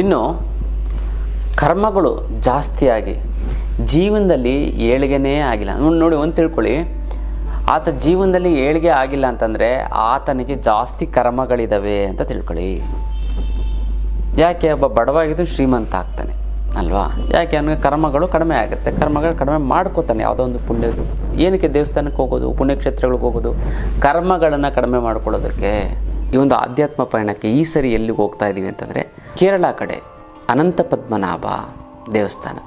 ಇನ್ನು ಕರ್ಮಗಳು ಜಾಸ್ತಿಯಾಗಿ ಜೀವನದಲ್ಲಿ ಏಳಿಗೆನೇ ಆಗಿಲ್ಲ. ನೋಡಿ, ಒಂದು ತಿಳ್ಕೊಳ್ಳಿ. ಆತ ಜೀವನದಲ್ಲಿ ಏಳಿಗೆ ಆಗಿಲ್ಲ ಅಂತಂದರೆ ಆತನಿಗೆ ಜಾಸ್ತಿ ಕರ್ಮಗಳಿದ್ದಾವೆ ಅಂತ ತಿಳ್ಕೊಳ್ಳಿ. ಯಾಕೆ, ಒಬ್ಬ ಬಡವಾಗಿದ್ದು ಶ್ರೀಮಂತ ಆಗ್ತಾನೆ, ಅಲ್ವಾ? ಯಾಕೆ, ಅವನಿಗೆ ಕರ್ಮಗಳು ಕಡಿಮೆ ಆಗುತ್ತೆ. ಕರ್ಮಗಳು ಕಡಿಮೆ ಮಾಡ್ಕೋತಾನೆ, ಯಾವುದೋ ಒಂದು ಪುಣ್ಯ, ಏನಕ್ಕೆ ದೇವಸ್ಥಾನಕ್ಕೆ ಹೋಗೋದು, ಪುಣ್ಯಕ್ಷೇತ್ರಗಳಿಗೆ ಹೋಗೋದು? ಕರ್ಮಗಳನ್ನು ಕಡಿಮೆ ಮಾಡ್ಕೊಳ್ಳೋದಕ್ಕೆ. ಈ ಒಂದು ಆಧ್ಯಾತ್ಮ ಪಯಣಕ್ಕೆ ಈ ಸರಿ ಎಲ್ಲಿಗೆ ಹೋಗ್ತಾ ಇದ್ದೀವಿ ಅಂತಂದರೆ ಕೇರಳ ಕಡೆ ಅನಂತ ಪದ್ಮನಾಭ ದೇವಸ್ಥಾನ.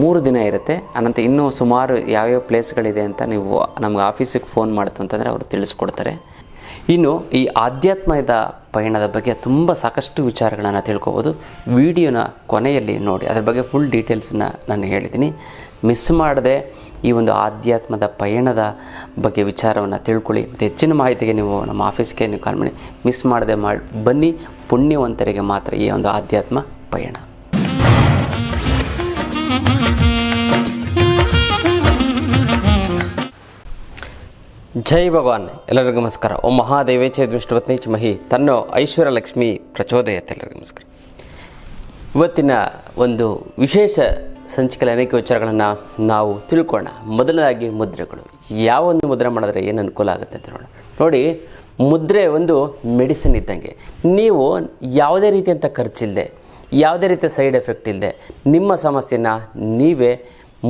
ಮೂರು ದಿನ ಇರುತ್ತೆ. ಅನಂತ ಇನ್ನೂ ಸುಮಾರು ಯಾವ್ಯಾವ ಪ್ಲೇಸ್ಗಳಿದೆ ಅಂತ ನೀವು ನಮ್ಗೆ ಆಫೀಸಿಗೆ ಫೋನ್ ಮಾಡ್ತಂತಂದರೆ ಅವರು ತಿಳಿಸ್ಕೊಡ್ತಾರೆ. ಇನ್ನು ಈ ಆಧ್ಯಾತ್ಮದ ಪಯಣದ ಬಗ್ಗೆ ತುಂಬ ಸಾಕಷ್ಟು ವಿಚಾರಗಳನ್ನು ತಿಳ್ಕೊಬೋದು. ವಿಡಿಯೋನ ಕೊನೆಯಲ್ಲಿ ನೋಡಿ, ಅದ್ರ ಬಗ್ಗೆ ಫುಲ್ ಡೀಟೇಲ್ಸನ್ನ ನಾನು ಹೇಳಿದ್ದೀನಿ. ಮಿಸ್ ಮಾಡದೆ ಈ ಒಂದು ಆಧ್ಯಾತ್ಮದ ಪಯಣದ ಬಗ್ಗೆ ವಿಚಾರವನ್ನು ತಿಳ್ಕೊಳ್ಳಿ. ಮತ್ತು ಹೆಚ್ಚಿನ ಮಾಹಿತಿಗೆ ನೀವು ನಮ್ಮ ಆಫೀಸ್ಗೆ ನೀವು ಕಾಲ್ ಮಾಡಿ. ಮಿಸ್ ಮಾಡದೆ ಮಾಡಿ, ಬನ್ನಿ ಪುಣ್ಯವಂತರಿಗೆ ಮಾತ್ರ ಈ ಒಂದು ಆಧ್ಯಾತ್ಮ ಪಯಣ. ಜೈ ಭಗವಾನ್. ಎಲ್ಲರಿಗೂ ನಮಸ್ಕಾರ. ಓಂ ಚೈ ವಿಷ್ಣುವತ್ನಿ ಮಹಿ ತನ್ನೋ ಐಶ್ವರ್ಯ ಲಕ್ಷ್ಮಿ ಪ್ರಚೋದಯತೆ ಎಲ್ಲರಿಗೂ ನಮಸ್ಕಾರ. ಇವತ್ತಿನ ಒಂದು ವಿಶೇಷ ಸಂಚಿಕೆಯಲ್ಲಿ ಅನೇಕ ವಿಚಾರಗಳನ್ನು ನಾವು ತಿಳ್ಕೊಳ್ಳೋಣ ಮೊದಲನೇದಾಗಿ ಮುದ್ರೆಗಳು. ಯಾವ ಒಂದು ಮುದ್ರೆ ಮಾಡಿದ್ರೆ ಏನು ಅನುಕೂಲ ಆಗುತ್ತೆ ಅಂತ ನೋಡೋಣ. ನೋಡಿ ಮುದ್ರೆ ಒಂದು ಮೆಡಿಸಿನ್ ಇದ್ದಂಗೆ. ನೀವು ಯಾವುದೇ ರೀತಿಯಂಥ ಖರ್ಚಿಲ್ಲದೆ ಯಾವುದೇ ರೀತಿಯ ಸೈಡ್ ಎಫೆಕ್ಟ್ ಇಲ್ಲದೆ ನಿಮ್ಮ ಸಮಸ್ಯೆನ ನೀವೇ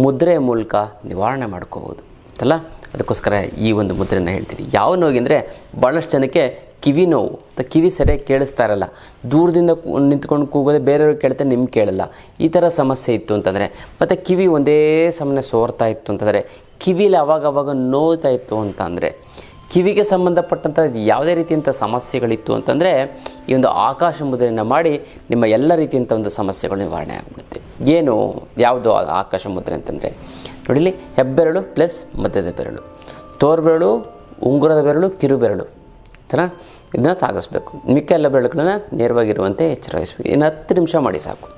ಮುದ್ರೆ ಮೂಲಕ ನಿವಾರಣೆ ಮಾಡ್ಕೋಬೋದು. ಅಂತಲ್ಲ ಅದಕ್ಕೋಸ್ಕರ ಈ ಒಂದು ಮುದ್ರೆನ ಹೇಳ್ತೀನಿ. ಯಾವ ನೋವಿಗೆ ಅಂದರೆ ಭಾಳಷ್ಟು ಜನಕ್ಕೆ ಕಿವಿ ನೋವು. ಕಿವಿ ಸರಿಯಾಗಿ ಕೇಳಿಸ್ತಾ ಇರಲ್ಲ. ದೂರದಿಂದ ನಿಂತ್ಕೊಂಡು ಕೂಗೋದೆ ಬೇರೆಯವ್ರು ಕೇಳ್ತಾ ನಿಮ್ಗೆ ಕೇಳಲ್ಲ. ಈ ಥರ ಸಮಸ್ಯೆ ಇತ್ತು ಅಂತಂದರೆ, ಮತ್ತು ಕಿವಿ ಒಂದೇ ಸಮನೆ ಸೋರ್ತಾ ಇತ್ತು ಅಂತಂದರೆ, ಕಿವಿಲಿ ಅವಾಗ ಅವಾಗ ಇತ್ತು ಅಂತ ಅಂದರೆ ಕಿವಿಗೆ ಸಂಬಂಧಪಟ್ಟಂಥ ಯಾವುದೇ ರೀತಿಯಂಥ ಸಮಸ್ಯೆಗಳಿತ್ತು ಅಂತಂದರೆ ಈ ಒಂದು ಆಕಾಶ ಮುದ್ರೆಯನ್ನು ಮಾಡಿ ನಿಮ್ಮ ಎಲ್ಲ ರೀತಿಯಂಥ ಒಂದು ಸಮಸ್ಯೆಗಳು ನಿವಾರಣೆ ಆಗಿಬಿಡುತ್ತೆ. ಏನು? ಯಾವುದು ಆಕಾಶ ಮುದ್ರೆ ಅಂತಂದರೆ? ನೋಡಿಲಿ ಹೆಬ್ಬೆರಳು ಪ್ಲಸ್ ಮಧ್ಯದ ಬೆರಳು. ತೋರ್ಬೆರಳು, ಉಂಗುರದ ಬೆರಳು ಕಿರು ಬೆರಳು ಥರ? ಇದನ್ನ ತಾಗಿಸ್ಬೇಕು. ಮಿಕ್ಕ ಎಲ್ಲ ಬೆರಳುಗಳನ್ನ ನೇರವಾಗಿರುವಂತೆ ಎಚ್ಚರ ವಹಿಸ್ಬೇಕು ಇನ್ನು ಹತ್ತು ನಿಮಿಷ ಮಾಡಿ ಸಾಕು.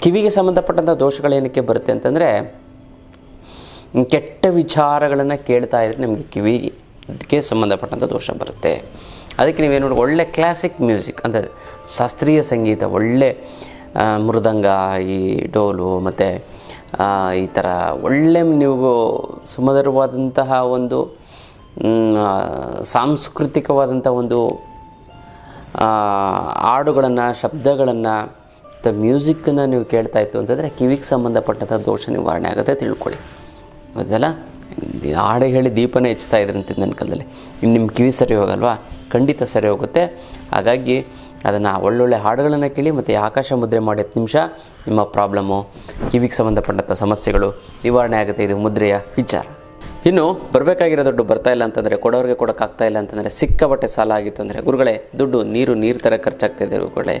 ಕಿವಿಗೆ ಸಂಬಂಧಪಟ್ಟಂಥ ದೋಷಗಳೇನಕ್ಕೆ ಬರುತ್ತೆ ಅಂತಂದರೆ ಕೆಟ್ಟ ವಿಚಾರಗಳನ್ನು ಕೇಳ್ತಾ ಇದ್ರೆ ನಮಗೆ ಕಿವಿಗೆ ಸಂಬಂಧಪಟ್ಟಂಥ ದೋಷ ಬರುತ್ತೆ. ಅದಕ್ಕೆ ನೀವೇನು ನೋಡಿ ಒಳ್ಳೆ ಕ್ಲಾಸಿಕ್ ಮ್ಯೂಸಿಕ್ ಅಂದರೆ ಶಾಸ್ತ್ರೀಯ ಸಂಗೀತ, ಒಳ್ಳೆ ಮೃದಂಗ, ಈ ಡೋಲು ಮತ್ತು ಈ ಥರ ಒಳ್ಳೆ ನೀವು ಸುಮಧುರವಾದಂತಹ ಒಂದು ಸಾಂಸ್ಕೃತಿಕವಾದಂಥ ಒಂದು ಹಾಡುಗಳನ್ನು, ಶಬ್ದಗಳನ್ನು ಮ್ಯೂಸಿಕ್ಕನ್ನು ನೀವು ಕೇಳ್ತಾ ಇತ್ತು ಅಂತಂದರೆ ಕಿವಿಗೆ ಸಂಬಂಧಪಟ್ಟಂಥ ದೋಷ ನಿವಾರಣೆ ಆಗುತ್ತೆ ತಿಳ್ಕೊಳ್ಳಿ. ಗೊತ್ತಲ್ಲ ಹಾಡೆ ಹೇಳಿ ದೀಪನೇ ಹೆಚ್ಚುತ್ತಾ ಇದ್ರಂತೆ ನನ್ನ ಕಾಲದಲ್ಲಿ. ಇನ್ನು ನಿಮ್ಮ ಕಿವಿ ಸರಿ ಹೋಗಲ್ವಾ? ಖಂಡಿತ ಸರಿ ಹೋಗುತ್ತೆ. ಹಾಗಾಗಿ ಅದನ್ನು ಒಳ್ಳೊಳ್ಳೆ ಹಾಡುಗಳನ್ನು ಕೇಳಿ ಮತ್ತು ಆಕಾಶ ಮುದ್ರೆ ಮಾಡಿ ಹತ್ತು ನಿಮಿಷ ನಿಮ್ಮ ಪ್ರಾಬ್ಲಮ್ಮು ಕಿವಿಗೆ ಸಂಬಂಧಪಟ್ಟಂಥ ಸಮಸ್ಯೆಗಳು ನಿವಾರಣೆ ಆಗುತ್ತೆ. ಇದು ಮುದ್ರೆಯ ವಿಚಾರ. ಇನ್ನು ಬರಬೇಕಾಗಿರೋ ದುಡ್ಡು ಬರ್ತಾ ಇಲ್ಲ ಅಂತಂದರೆ ಕೊಡೋರಿಗೆ ಕೊಡೋಕ್ಕಾಗ್ತಾ ಇಲ್ಲ ಅಂತಂದರೆ ಸಿಕ್ಕಾಪಟ್ಟೆ ಸಾಲ ಆಗಿತ್ತು ಅಂದರೆ ಗುರುಗಳೇ, ದುಡ್ಡು ನೀರು ನೀರು ಥರ ಖರ್ಚಾಗ್ತಾಯಿದೆ ಗುರುಗಳೇ.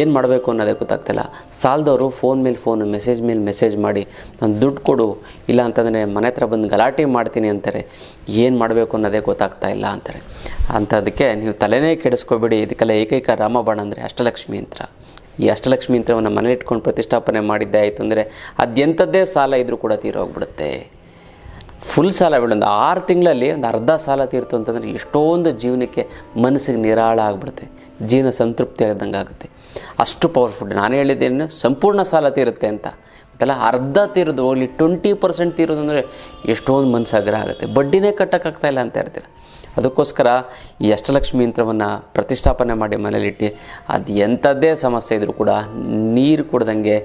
ಏನು ಮಾಡಬೇಕು ಅನ್ನೋದೇ ಗೊತ್ತಾಗ್ತಿಲ್ಲ ಸಾಲದವರು ಫೋನ್ ಮೇಲೆ ಫೋನ್ ಮೆಸೇಜ್ ಮೇಲೆ ಮೆಸೇಜ್ ಮಾಡಿ, ನಾನು ದುಡ್ಡು ಕೊಡು, ಇಲ್ಲ ಅಂತಂದರೆ ಮನೆ ಹತ್ರ ಬಂದು ಗಲಾಟೆ ಮಾಡ್ತೀನಿ ಅಂತಾರೆ. ಏನು ಮಾಡಬೇಕು ಅನ್ನೋದೇ ಗೊತ್ತಾಗ್ತಾ ಇಲ್ಲ ಅಂತಾರೆ. ಅಂಥದಕ್ಕೆ ನೀವು ತಲೆನೇ ಕೆಡಿಸ್ಕೋಬೇಡಿ. ಇದಕ್ಕೆಲ್ಲ ಏಕೈಕ ರಾಮಬಾಣ ಅಂದರೆ ಅಷ್ಟಲಕ್ಷ್ಮಿ ಯಂತ್ರ. ಈ ಅಷ್ಟಲಕ್ಷ್ಮಿ ಯಂತ್ರವನ್ನು ಮನೆ ಇಟ್ಕೊಂಡು ಪ್ರತಿಷ್ಠಾಪನೆ ಮಾಡಿದ್ದೆ ಆಯಿತು ಅಂದರೆ ಅದೆಂಥದ್ದೇ ಸಾಲ ಇದ್ದರೂ ಕೂಡ ತೀರೋಗ್ಬಿಡುತ್ತೆ. ಫುಲ್ ಸಾಲ ಬಿಡು ಒಂದು ಆರು ತಿಂಗಳಲ್ಲಿ ಒಂದು ಅರ್ಧ ಸಾಲ ತೀರ್ತು ಅಂತಂದರೆ ಎಷ್ಟೊಂದು ಜೀವನಕ್ಕೆ ಮನಸ್ಸಿಗೆ ನಿರಾಳ ಆಗಿಬಿಡುತ್ತೆ. ಜೀವನ ಸಂತೃಪ್ತಿ ಆಗದಂಗೆ ಆಗುತ್ತೆ. ಅಷ್ಟು ಪವರ್ಫುಲ್ ನಾನು ಹೇಳಿದ್ದೇನೆ, ಸಂಪೂರ್ಣ ಸಾಲ ತೀರುತ್ತೆ ಅಂತ. ಅದೆಲ್ಲ ಅರ್ಧ ತೀರೋದು ಹೋಗ್ಲಿ ಟ್ವೆಂಟಿ ಪರ್ಸೆಂಟ್ ತೀರೋದು ಅಂದರೆ ಎಷ್ಟೊಂದು ಮನಸ್ಸು ಆಗ್ರಹ ಆಗುತ್ತೆ. ಬಡ್ಡಿನೇ ಕಟ್ಟೋಕ್ಕಾಗ್ತಾಯಿಲ್ಲ ಅಂತ ಇರ್ತೀರ ಅದಕ್ಕೋಸ್ಕರ ಈ ಅಷ್ಟಲಕ್ಷ್ಮಿ ಯಂತ್ರವನ್ನು ಪ್ರತಿಷ್ಠಾಪನೆ ಮಾಡಿ ಮನೇಲಿಟ್ಟು ಅದು ಎಂಥದ್ದೇ ಸಮಸ್ಯೆ ಇದ್ದರೂ ಕೂಡ ನೀರು ಕುಡ್ದಂಗೆ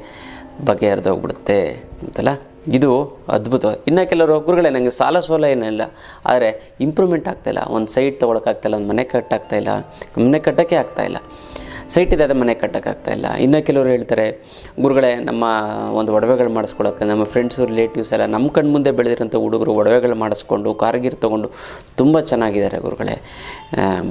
ಬಗೆಹರಿದೋಗ್ಬಿಡುತ್ತೆ ಅಂತಲ್ಲ ಇದು ಅದ್ಭುತ. ಇನ್ನು ಕೆಲವರು ಗುರುಗಳೇ ನನಗೆ ಸಾಲ ಸೋಲ ಏನಿಲ್ಲ. ಆದರೆ ಇಂಪ್ರೂವ್ಮೆಂಟ್ ಆಗ್ತಾಯಿಲ್ಲ ಒಂದು ಸೈಟ್ ತೊಗೊಳಕ್ಕಾಗ್ತಾಯಿಲ್ಲ ಒಂದು ಮನೆ ಕಟ್ಟಾಗ್ತಾಯಿಲ್ಲ ಮನೆ ಕಟ್ಟೋಕ್ಕೆ ಆಗ್ತಾಯಿಲ್ಲ ಸೈಟ್ ಇದೆ ಅದು ಮನೆ ಕಟ್ಟೋಕ್ಕಾಗ್ತಾಯಿಲ್ಲ ಇನ್ನು ಕೆಲವರು ಹೇಳ್ತಾರೆ, ಗುರುಗಳೇ, ನಮ್ಮ ಒಂದು ಒಡವೆಗಳು ಮಾಡಿಸ್ಕೊಳಕ್ಕೆ, ನಮ್ಮ ಫ್ರೆಂಡ್ಸು ರಿಲೇಟಿವ್ಸ್ ಎಲ್ಲ ನಮ್ಮ ಕಣ್ಣು ಮುಂದೆ ಬೆಳೆದಿರೋಂಥ ಹುಡುಗರು ಒಡವೆಗಳು ಮಾಡಿಸ್ಕೊಂಡು ಕಾರ್ಗಿರ್ ತೊಗೊಂಡು ತುಂಬ ಚೆನ್ನಾಗಿದ್ದಾರೆ ಗುರುಗಳೇ.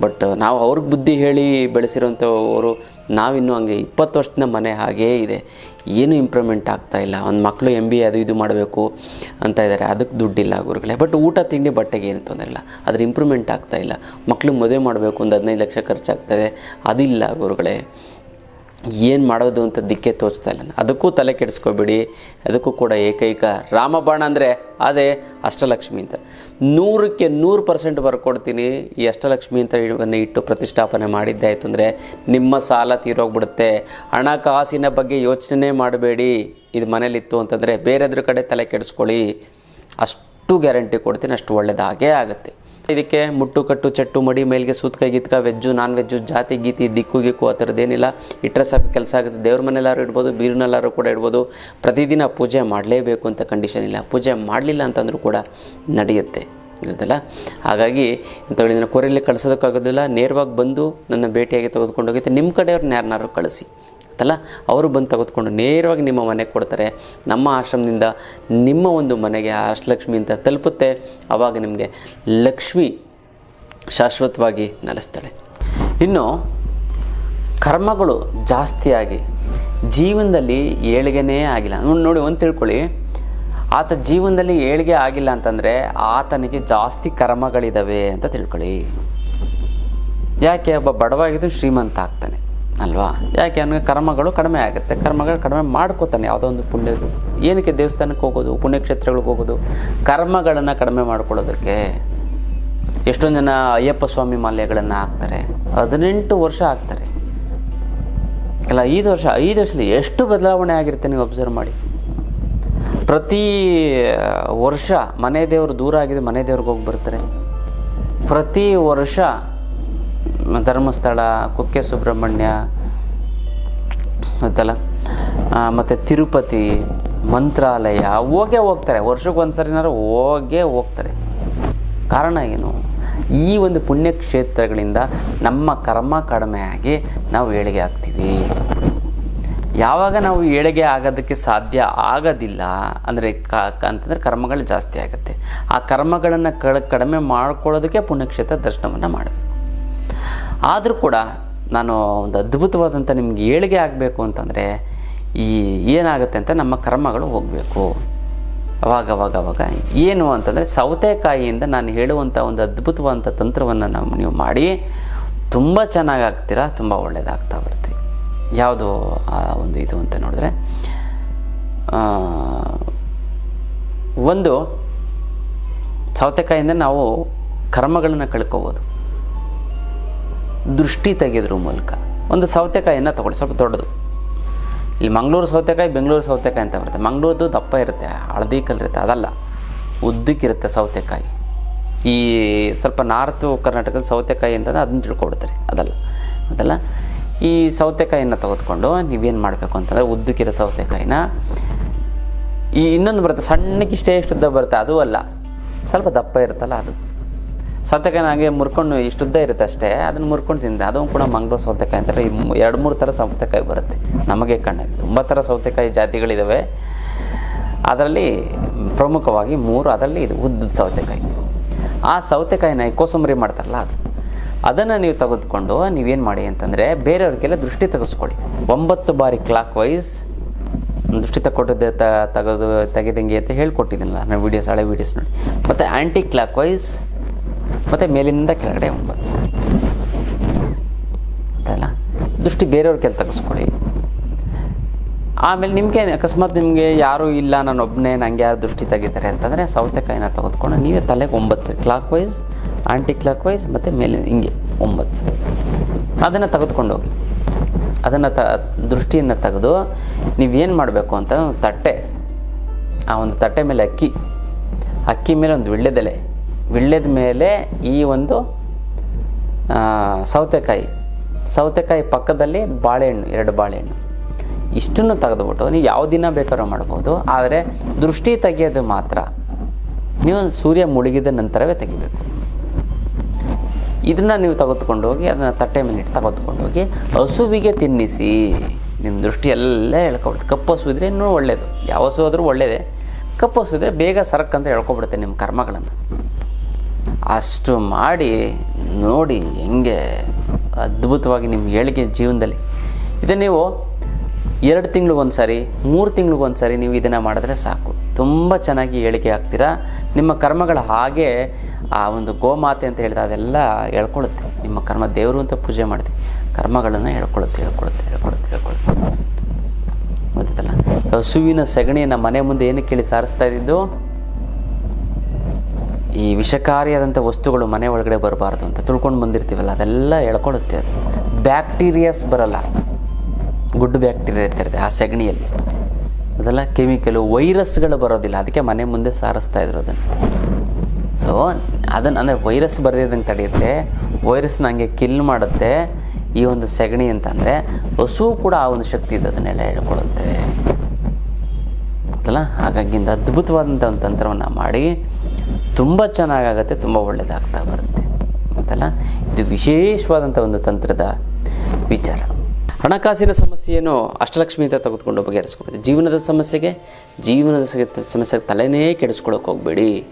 ಬಟ್ ನಾವು ಅವ್ರಿಗೆ ಬುದ್ಧಿ ಹೇಳಿ ಬೆಳೆಸಿರೋಂಥವರು ನಾವಿನ್ನೂ ಹಂಗೆ ಇಪ್ಪತ್ತು ವರ್ಷದಿಂದ ಮನೆ ಹಾಗೇ ಇದೆ. ಏನೂ ಇಂಪ್ರೂವ್ಮೆಂಟ್ ಆಗ್ತಾ ಇಲ್ಲ. ಒಂದು ಮಕ್ಕಳು ಎಂ ಬಿ ಎ ಅದು ಇದು ಮಾಡಬೇಕು ಅಂತ ಇದ್ದಾರೆ ಅದಕ್ಕೆ ದುಡ್ಡಿಲ್ಲ ಗುರುಗಳೇ. ಬಟ್ ಊಟ, ತಿಂಡಿ, ಬಟ್ಟೆಗೆ ಏನು ತೊಂದರೆ ಇಲ್ಲ. ಅದ್ರ ಇಂಪ್ರೂವ್ಮೆಂಟ್ ಆಗ್ತಾ ಇಲ್ಲ. ಮಕ್ಕಳು ಮದುವೆ ಮಾಡಬೇಕು, ಒಂದು ಹದಿನೈದು ಲಕ್ಷ ಖರ್ಚಾಗ್ತದೆ. ಅದಿಲ್ಲ ಗುರುಗಳೇ. ಏನು ಮಾಡೋದು ಅಂತ ದಿಕ್ಕೆ ತೋಚ್ತಾ ಇಲ್ಲ. ಅದಕ್ಕೂ ತಲೆ ಕೆಡಿಸ್ಕೋಬೇಡಿ. ಅದಕ್ಕೂ ಕೂಡ ಏಕೈಕ ರಾಮಬಾಣ ಅಂದರೆ ಅದೇ ಅಷ್ಟಲಕ್ಷ್ಮಿ ಅಂತ. ನೂರಕ್ಕೆ ನೂರು ಪರ್ಸೆಂಟ್ ಬರ್ಕೊಡ್ತೀನಿ. ಈ ಅಷ್ಟಲಕ್ಷ್ಮಿ ಅಂತ ಇಟ್ಟು ಪ್ರತಿಷ್ಠಾಪನೆ ಮಾಡಿದ್ದಾಯಿತು ಅಂದರೆ ನಿಮ್ಮ ಸಾಲ ತೀರೋಗ್ಬಿಡುತ್ತೆ. ಹಣಕಾಸಿನ ಬಗ್ಗೆ ಯೋಚನೆ ಮಾಡಬೇಡಿ. ಇದು ಮನೇಲಿತ್ತು ಅಂತಂದರೆ ಬೇರೆದ್ರ ಕಡೆ ತಲೆ ಕೆಡಿಸ್ಕೊಳ್ಳಿ. ಅಷ್ಟು ಗ್ಯಾರಂಟಿ ಕೊಡ್ತೀನಿ, ಅಷ್ಟು ಒಳ್ಳೆಯದಾಗೇ ಆಗುತ್ತೆ. ಇದಕ್ಕೆ ಮುಟ್ಟು, ಕಟ್ಟು, ಚಟ್ಟು, ಮಡಿ, ಮೇಲ್ಗೆ ಸೂತ್ಕ ಗೀತ್ಕ ವೆಜ್ಜು, ನಾನ್ ವೆಜ್ಜು, ಜಾತಿ, ಗೀತಿ, ದಿಕ್ಕು, ಗಿಕ್ಕು, ಆ ಥರದ್ದೇನಿಲ್ಲ ಇಟ್ಟರೆ ಸಾಕು, ಕೆಲಸ ಆಗುತ್ತೆ. ದೇವ್ರ ಮನೆಯಲ್ಲಾರು ಇಡ್ಬೋದು, ಬೀರಿನಲ್ಲಾರು ಕೂಡ ಇಡ್ಬೋದು. ಪ್ರತಿದಿನ ಪೂಜೆ ಮಾಡಲೇಬೇಕು ಅಂತ ಕಂಡೀಷನ್ ಇಲ್ಲ. ಪೂಜೆ ಮಾಡಲಿಲ್ಲ ಅಂತಂದ್ರೂ ಕೂಡ ನಡೆಯುತ್ತೆ. ಇರುತ್ತಲ್ಲ? ಹಾಗಾಗಿ ಇಂಥವ್ರು ಇದನ್ನು ಕೊರೆಯಲ್ಲಿ ಕಳಿಸೋದಕ್ಕಾಗೋದಿಲ್ಲ. ನೇರವಾಗಿ ಬಂದು ನನ್ನ ಭೇಟಿಯಾಗಿ ತೆಗೆದುಕೊಂಡು ಹೋಗುತ್ತೆ ನಿಮ್ಮ ಕಡೆಯವ್ರನ್ನ ಯಾರನ್ನಾರು ಕಳಿಸಿ. ಗೊತ್ತಲ್ಲ ಅವರು ಬಂದು ತೆಗೆದುಕೊಂಡು ನೇರವಾಗಿ ನಿಮ್ಮ ಮನೆಗೆ ಕೊಡ್ತಾರೆ. ನಮ್ಮ ಆಶ್ರಮದಿಂದ ನಿಮ್ಮ ಒಂದು ಮನೆಗೆ ಆ ಅಷ್ಟಲಕ್ಷ್ಮಿ ಅಂತ ತಲುಪುತ್ತೆ. ಆವಾಗ ನಿಮಗೆ ಲಕ್ಷ್ಮಿ ಶಾಶ್ವತವಾಗಿ ನೆಲೆಸ್ತಾಳೆ. ಇನ್ನು ಕರ್ಮಗಳು ಜಾಸ್ತಿಯಾಗಿ ಜೀವನದಲ್ಲಿ ಏಳಿಗೆನೇ ಆಗಿಲ್ಲ. ನೋಡಿ, ಒಂದು ತಿಳ್ಕೊಳ್ಳಿ. ಆತ ಜೀವನದಲ್ಲಿ ಏಳಿಗೆ ಆಗಿಲ್ಲ ಅಂತಂದರೆ ಆತನಿಗೆ ಜಾಸ್ತಿ ಕರ್ಮಗಳಿದ್ದಾವೆ ಅಂತ ತಿಳ್ಕೊಳ್ಳಿ. ಯಾಕೆ? ಒಬ್ಬ ಬಡವಾಗಿದ್ದು ಶ್ರೀಮಂತ ಆಗ್ತಾನೆ. ಅಲ್ವಾ? ಯಾಕೆ ಅವನಿಗೆ ಕರ್ಮಗಳು ಕಡಿಮೆ ಆಗುತ್ತೆ. ಕರ್ಮಗಳು ಕಡಿಮೆ ಮಾಡ್ಕೋತಾನೆ ಯಾವುದೋ ಒಂದು ಪುಣ್ಯ ಏನಕ್ಕೆ ದೇವಸ್ಥಾನಕ್ಕೆ ಹೋಗೋದು, ಪುಣ್ಯಕ್ಷೇತ್ರಗಳಿಗೆ ಹೋಗೋದು? ಕರ್ಮಗಳನ್ನು ಕಡಿಮೆ ಮಾಡ್ಕೊಳ್ಳೋದಕ್ಕೆ ಎಷ್ಟೊಂದು ಜನ ಅಯ್ಯಪ್ಪ ಸ್ವಾಮಿ ಮಾಲ್ಯಗಳನ್ನು ಹಾಕ್ತಾರೆ. ಹದಿನೆಂಟು ವರ್ಷ ಹಾಕ್ತಾರೆ. ಅಲ್ಲ, ಐದು ವರ್ಷ, ಐದು ವರ್ಷದಲ್ಲಿ ಎಷ್ಟು ಬದಲಾವಣೆ ಆಗಿರುತ್ತೆ ನೀವು ಅಬ್ಸರ್ವ್ ಮಾಡಿ. ಪ್ರತಿ ವರ್ಷ ಮನೆ ದೇವರು ದೂರ ಆಗಿದೆ, ಮನೆ ದೇವ್ರಿಗೆ ಹೋಗಿ ಬರ್ತಾರೆ. ಪ್ರತಿ ವರ್ಷ ಧರ್ಮಸ್ಥಳ, ಕುಕ್ಕೆ ಸುಬ್ರಹ್ಮಣ್ಯ, ಗೊತ್ತಲ್ಲ? ಮತ್ತು ತಿರುಪತಿ, ಮಂತ್ರಾಲಯ, ಹೋಗೇ ಹೋಗ್ತಾರೆ. ವರ್ಷಕ್ಕೆ ಒಂದ್ಸರಿ ಸರಿನಾರು ಹೋಗೇ ಹೋಗ್ತಾರೆ. ಕಾರಣ ಏನು? ಈ ಒಂದು ಪುಣ್ಯಕ್ಷೇತ್ರಗಳಿಂದ ನಮ್ಮ ಕರ್ಮ ಕಡಿಮೆ ಆಗಿ ನಾವು ಏಳಿಗೆ ಆಗ್ತೀವಿ. ಯಾವಾಗ ನಾವು ಏಳಿಗೆ ಆಗೋದಕ್ಕೆ ಸಾಧ್ಯ ಆಗೋದಿಲ್ಲ, ಅಂದರೆ ಕ ಅಂತಂದರೆ ಕರ್ಮಗಳು ಜಾಸ್ತಿ ಆಗುತ್ತೆ. ಆ ಕರ್ಮಗಳನ್ನು ಕಡ ಕಡಿಮೆ ಮಾಡ್ಕೊಳ್ಳೋದಕ್ಕೆ ಪುಣ್ಯಕ್ಷೇತ್ರ ದರ್ಶನವನ್ನು ಮಾಡಬೇಕು ಆದರೂ ಕೂಡ ನಾನು ಒಂದು ಅದ್ಭುತವಾದಂಥ ನಿಮಗೆ ಏಳಿಗೆ ಆಗಬೇಕು ಅಂತಂದರೆ ಈ ಏನಾಗುತ್ತೆ ಅಂತ ನಮ್ಮ ಕರ್ಮಗಳು ಹೋಗಬೇಕು. ಅವಾಗ ಅವಾಗ ಅವಾಗ ಏನು ಅಂತಂದರೆ ಸೌತೆಕಾಯಿಯಿಂದ ನಾನು ಹೇಳುವಂಥ ಒಂದು ಅದ್ಭುತವಾದಂಥ ತಂತ್ರವನ್ನು ನಾವು ನೀವು ಮಾಡಿ ತುಂಬ ಚೆನ್ನಾಗಿ ಆಗ್ತೀರ, ತುಂಬ ಒಳ್ಳೆಯದಾಗ್ತಾ ಬರುತ್ತೆ. ಯಾವುದು ಆ ಒಂದು ಇದು ಅಂತ ನೋಡಿದ್ರೆ ಒಂದು ಸೌತೆಕಾಯಿಂದ ನಾವು ಕರ್ಮಗಳನ್ನು ಕಳ್ಕೋಬೋದು. ದೃಷ್ಟಿ ತೆಗೆದ್ರ ಮೂಲಕ. ಒಂದು ಸೌತೆಕಾಯಿಯನ್ನು ತಗೊಳ್ಳಿ, ಸ್ವಲ್ಪ ದೊಡ್ಡದು. ಇಲ್ಲಿ ಮಂಗಳೂರು ಸೌತೆಕಾಯಿ, ಬೆಂಗಳೂರು ಸೌತೆಕಾಯಿ ಅಂತ ಬರುತ್ತೆ. ಮಂಗಳೂರದ್ದು ದಪ್ಪ ಇರುತ್ತೆ, ಹಳದಿ ಕಲರ್ ಇರುತ್ತೆ, ಅದಲ್ಲ. ಉದ್ದಕ್ಕಿರುತ್ತೆ ಸೌತೆಕಾಯಿ. ಈ ಸ್ವಲ್ಪ ನಾರ್ತ್ ಕರ್ನಾಟಕದ ಸೌತೆಕಾಯಿ ಅಂತಂದ್ರೆ ಅದನ್ನ ತಿಳ್ಕೊಡ್ತಾರೆ ಅದಲ್ಲ. ಅದಲ್ಲ? ಈ ಸೌತೆಕಾಯಿಯನ್ನು ತೆಗೆದುಕೊಂಡು ನೀವೇನು ಮಾಡಬೇಕು ಅಂತಂದರೆ ಉದ್ದಕ್ಕಿರೋ ಸೌತೆಕಾಯಿನ, ಈ ಇನ್ನೊಂದು ಬರುತ್ತೆ ಸಣ್ಣಕ್ಕೆ ಇಷ್ಟೇ ಇಷ್ಟುದ್ದ ಬರುತ್ತೆ, ಅದು ಅಲ್ಲ. ಸ್ವಲ್ಪ ದಪ್ಪ ಇರುತ್ತಲ್ಲ ಅದು. ಸೌತೆಕಾಯಿ ಹಾಗೆ ಮುರ್ಕೊಂಡು ಇಷ್ಟುದ್ದ ಇರುತ್ತೆ ಅಷ್ಟೇ, ಅದನ್ನು ಮುರ್ಕೊಂಡು ತಿಂದೆ ಅದೊಂದು ಕೂಡ ಮಂಗ್ಳೂರು ಸೌತೆಕಾಯಿ ಅಂತಾರೆ ಎರಡು ಮೂರು ಥರ ಸೌತೆಕಾಯಿ ಬರುತ್ತೆ. ನಮಗೆ ಕಂಡಾಗ ತುಂಬ ಥರ ಸೌತೆಕಾಯಿ ಜಾತಿಗಳಿದ್ದಾವೆ ಅದರಲ್ಲಿ ಪ್ರಮುಖವಾಗಿ ಮೂರು, ಅದರಲ್ಲಿ ಇದು ಉದ್ದದ ಸೌತೆಕಾಯಿ. ಆ ಸೌತೆಕಾಯಿನ ಕೋಸಂಬರಿ ಮಾಡ್ತಾರಲ್ಲ ಅದು. ಅದನ್ನು ನೀವು ತೆಗೆದುಕೊಂಡು ನೀವೇನು ಮಾಡಿ ಅಂತಂದರೆ ಬೇರೆಯವ್ರಿಗೆಲ್ಲ ದೃಷ್ಟಿ ತೆಗೆಸ್ಕೊಳ್ಳಿ. ಒಂಬತ್ತು ಬಾರಿ ಕ್ಲಾಕ್ ವೈಸ್ ದೃಷ್ಟಿ ತಗೊಟ್ಟಿದ್ದೆ ತೆಗೆದು ತೆಗೆದಂಗೆ ಅಂತ ಹೇಳ್ಕೊಟ್ಟಿದ್ದೀನಲ್ಲ ನಾನು ವೀಡಿಯೋಸ್ ಹಳೆ ವೀಡಿಯೋಸ್ ನೋಡಿ. ಮತ್ತು ಆ್ಯಂಟಿ ಕ್ಲಾಕ್ ವೈಸ್ ಮತ್ತು ಮೇಲಿನಿಂದ ಕೆಳಗಡೆ ಒಂಬತ್ತು. ಅದಲ್ಲ ದೃಷ್ಟಿ ಬೇರೆಯವ್ರ ಕೆಲ ತೆಗೆಸ್ಕೊಳ್ಳಿ. ಆಮೇಲೆ ನಿಮಗೆ ಅಕಸ್ಮಾತ್ ನಿಮಗೆ ಯಾರೂ ಇಲ್ಲ, ನಾನು ಒಬ್ಬನೇ ನನಗೆ ಯಾರು ದೃಷ್ಟಿ ತೆಗಿತಾರೆ ಅಂತಂದರೆ ಸೌತೆಕಾಯಿನ ತೆಗೆದುಕೊಂಡು ನೀವೇ ತಲೆಗೆ ಒಂಬತ್ತು ಸರಿ clockwise anticlockwise ಮತ್ತು ಮೇಲೆ ಹಿಂಗೆ ಒಂಬತ್ತು. ಸರಿ ಅದನ್ನು ತೆಗೆದುಕೊಂಡು ಹೋಗಿ. ಅದನ್ನು ತ, ದೃಷ್ಟಿಯನ್ನು ತೆಗೆದು ನೀವೇನು ಮಾಡಬೇಕು ಅಂತ ತಟ್ಟೆ, ಆ ಒಂದು ತಟ್ಟೆ ಮೇಲೆ ಅಕ್ಕಿ ಅಕ್ಕಿ ಮೇಲೆ ಒಂದು ವಿಳ್ಳೆದೆಲೆ ವಿಳ್ಳೆದ ಮೇಲೆ ಈ ಒಂದು ಸೌತೆಕಾಯಿ. ಸೌತೆಕಾಯಿ ಪಕ್ಕದಲ್ಲಿ ಬಾಳೆಹಣ್ಣು, ಎರಡು ಬಾಳೆಹಣ್ಣು. ಇಷ್ಟನ್ನು ತೆಗೆದುಬಿಟ್ಟು ನೀವು ಯಾವ ದಿನ ಬೇಕಾದ್ರೂ ಮಾಡ್ಬೋದು. ಆದರೆ ದೃಷ್ಟಿ ತೆಗೆಯೋದು ಮಾತ್ರ. ನೀವು ಸೂರ್ಯ ಮುಳುಗಿದ ನಂತರವೇ ತೆಗಿಬೇಕು. ಇದನ್ನು ನೀವು ತೆಗೆದುಕೊಂಡೋಗಿ ಅದನ್ನು ತಟ್ಟೆ ಮೇಲೆ ಇಟ್ಟು ಹಸುವಿಗೆ ತಿನ್ನಿಸಿ. ನಿಮ್ಮ ದೃಷ್ಟಿ ಎಲ್ಲ ಹೇಳ್ಕೊಬಿಡುತ್ತೆ. ಕಪ್ಪು ಹಸು ಇದ್ರೆ ಇನ್ನೂ ಒಳ್ಳೆಯದು ಯಾವ ಹಸು ಆದರೂ ಒಳ್ಳೆಯದೇ ಕಪ್ಪು ಹಸು ಇದ್ರೆ ಬೇಗ ಸರಕ್ಕಂತ ಹೇಳ್ಕೊಬಿಡುತ್ತೆ ನಿಮ್ಮ ಕರ್ಮಗಳನ್ನು. ಅಷ್ಟು ಮಾಡಿ ನೋಡಿ ಹೆಂಗೆ ಅದ್ಭುತವಾಗಿ ನಿಮ್ಮ ಏಳಿಗೆ ಜೀವನದಲ್ಲಿ. ಇದನ್ನು ನೀವು ಎರಡು ತಿಂಗ್ಳಿಗೊಂದು ಸಾರಿ ಮೂರು ತಿಂಗ್ಳಿಗೊಂದು ಸಾರಿ ನೀವು ಇದನ್ನು ಮಾಡಿದ್ರೆ ಸಾಕು. ತುಂಬ ಚೆನ್ನಾಗಿ ಏಳಿಗೆ ಆಗ್ತೀರಾ ನಿಮ್ಮ ಕರ್ಮಗಳ ಹಾಗೆ ಆ ಒಂದು ಗೋಮಾತೆ ಅಂತ ಹೇಳಿದ ಅದೆಲ್ಲ ಹೇಳ್ಕೊಳುತ್ತೆ ನಿಮ್ಮ ಕರ್ಮ ದೇವರು ಅಂತ ಪೂಜೆ ಮಾಡ್ತೀವಿ. ಕರ್ಮಗಳನ್ನು ಹೇಳ್ಕೊಳುತ್ತೆ ಹೇಳ್ಕೊಳುತ್ತೆ ಹೇಳ್ಕೊಳುತ್ತೆ ಹೇಳ್ಕೊಳುತ್ತೆ ಹಸುವಿನ ಸಗಣಿಯನ್ನು ಮನೆ ಮುಂದೆ ಏನಕ್ಕೆ ಕೇಳಿ ಸಾರಿಸ್ತಾ ಇದ್ದಿದ್ದು? ಈ ವಿಷಕಾರಿಯಾದಂಥ ವಸ್ತುಗಳು ಮನೆ ಒಳಗಡೆ ಬರಬಾರ್ದು ಅಂತ ತಿಳ್ಕೊಂಡು ಬಂದಿರ್ತೀವಲ್ಲ, ಅದೆಲ್ಲ ಎಳ್ಕೊಳ್ಳುತ್ತೆ ಅದು. ಬ್ಯಾಕ್ಟೀರಿಯಾಸ್ ಬರಲ್ಲ. ಗುಡ್ ಬ್ಯಾಕ್ಟೀರಿಯಾ ಇರ್ತಿರುತ್ತೆ ಆ ಸಗಣಿಯಲ್ಲಿ. ಅದೆಲ್ಲ ಕೆಮಿಕಲು ವೈರಸ್ಗಳು ಬರೋದಿಲ್ಲ. ಅದಕ್ಕೆ ಮನೆ ಮುಂದೆ ಸಾರಿಸ್ತಾ ಇದ್ರು ಅದನ್ನು. ಸೊ ಅದನ್ನು ಅಂದರೆ ವೈರಸ್ ಬರೆಯೋದಂಗೆ ತಡೆಯುತ್ತೆ ವೈರಸ್ನ ಹಂಗೆ ಕಿಲ್ ಮಾಡುತ್ತೆ ಈ ಒಂದು ಸಗಣಿ ಅಂತಂದರೆ ಹಸು ಕೂಡ ಆ ಒಂದು ಶಕ್ತಿ ಇದೆ ಅದನ್ನೆಲ್ಲ ಹೇಳ್ಕೊಳ್ಳುತ್ತೆ ಗೊತ್ತಲ್ಲ? ಹಾಗಾಗಿಂದ ಅದ್ಭುತವಾದಂಥ ಒಂದು ತಂತ್ರವನ್ನು ಮಾಡಿ ತುಂಬ ಚೆನ್ನಾಗಾಗತ್ತೆ, ತುಂಬ ಒಳ್ಳೆಯದಾಗ್ತಾ ಬರುತ್ತೆ. ಅಂತಲ್ಲ ಇದು ವಿಶೇಷವಾದಂಥ ಒಂದು ತಂತ್ರದ ವಿಚಾರ. ಹಣಕಾಸಿನ ಸಮಸ್ಯೆಯನ್ನು ಅಷ್ಟಲಕ್ಷ್ಮಿ ಅಂತ ತೆಗೆದುಕೊಂಡು ಬಗೆಹರಿಸ್ಕೊಳ್ಳೋದು ಜೀವನದ ಸಮಸ್ಯೆಗೆ ಜೀವನದ ಸಮಸ್ಯೆಗೆ ತಲೆನೇ ಕೆಡಿಸ್ಕೊಳ್ಳೋಕೆ ಹೋಗಬೇಡಿ.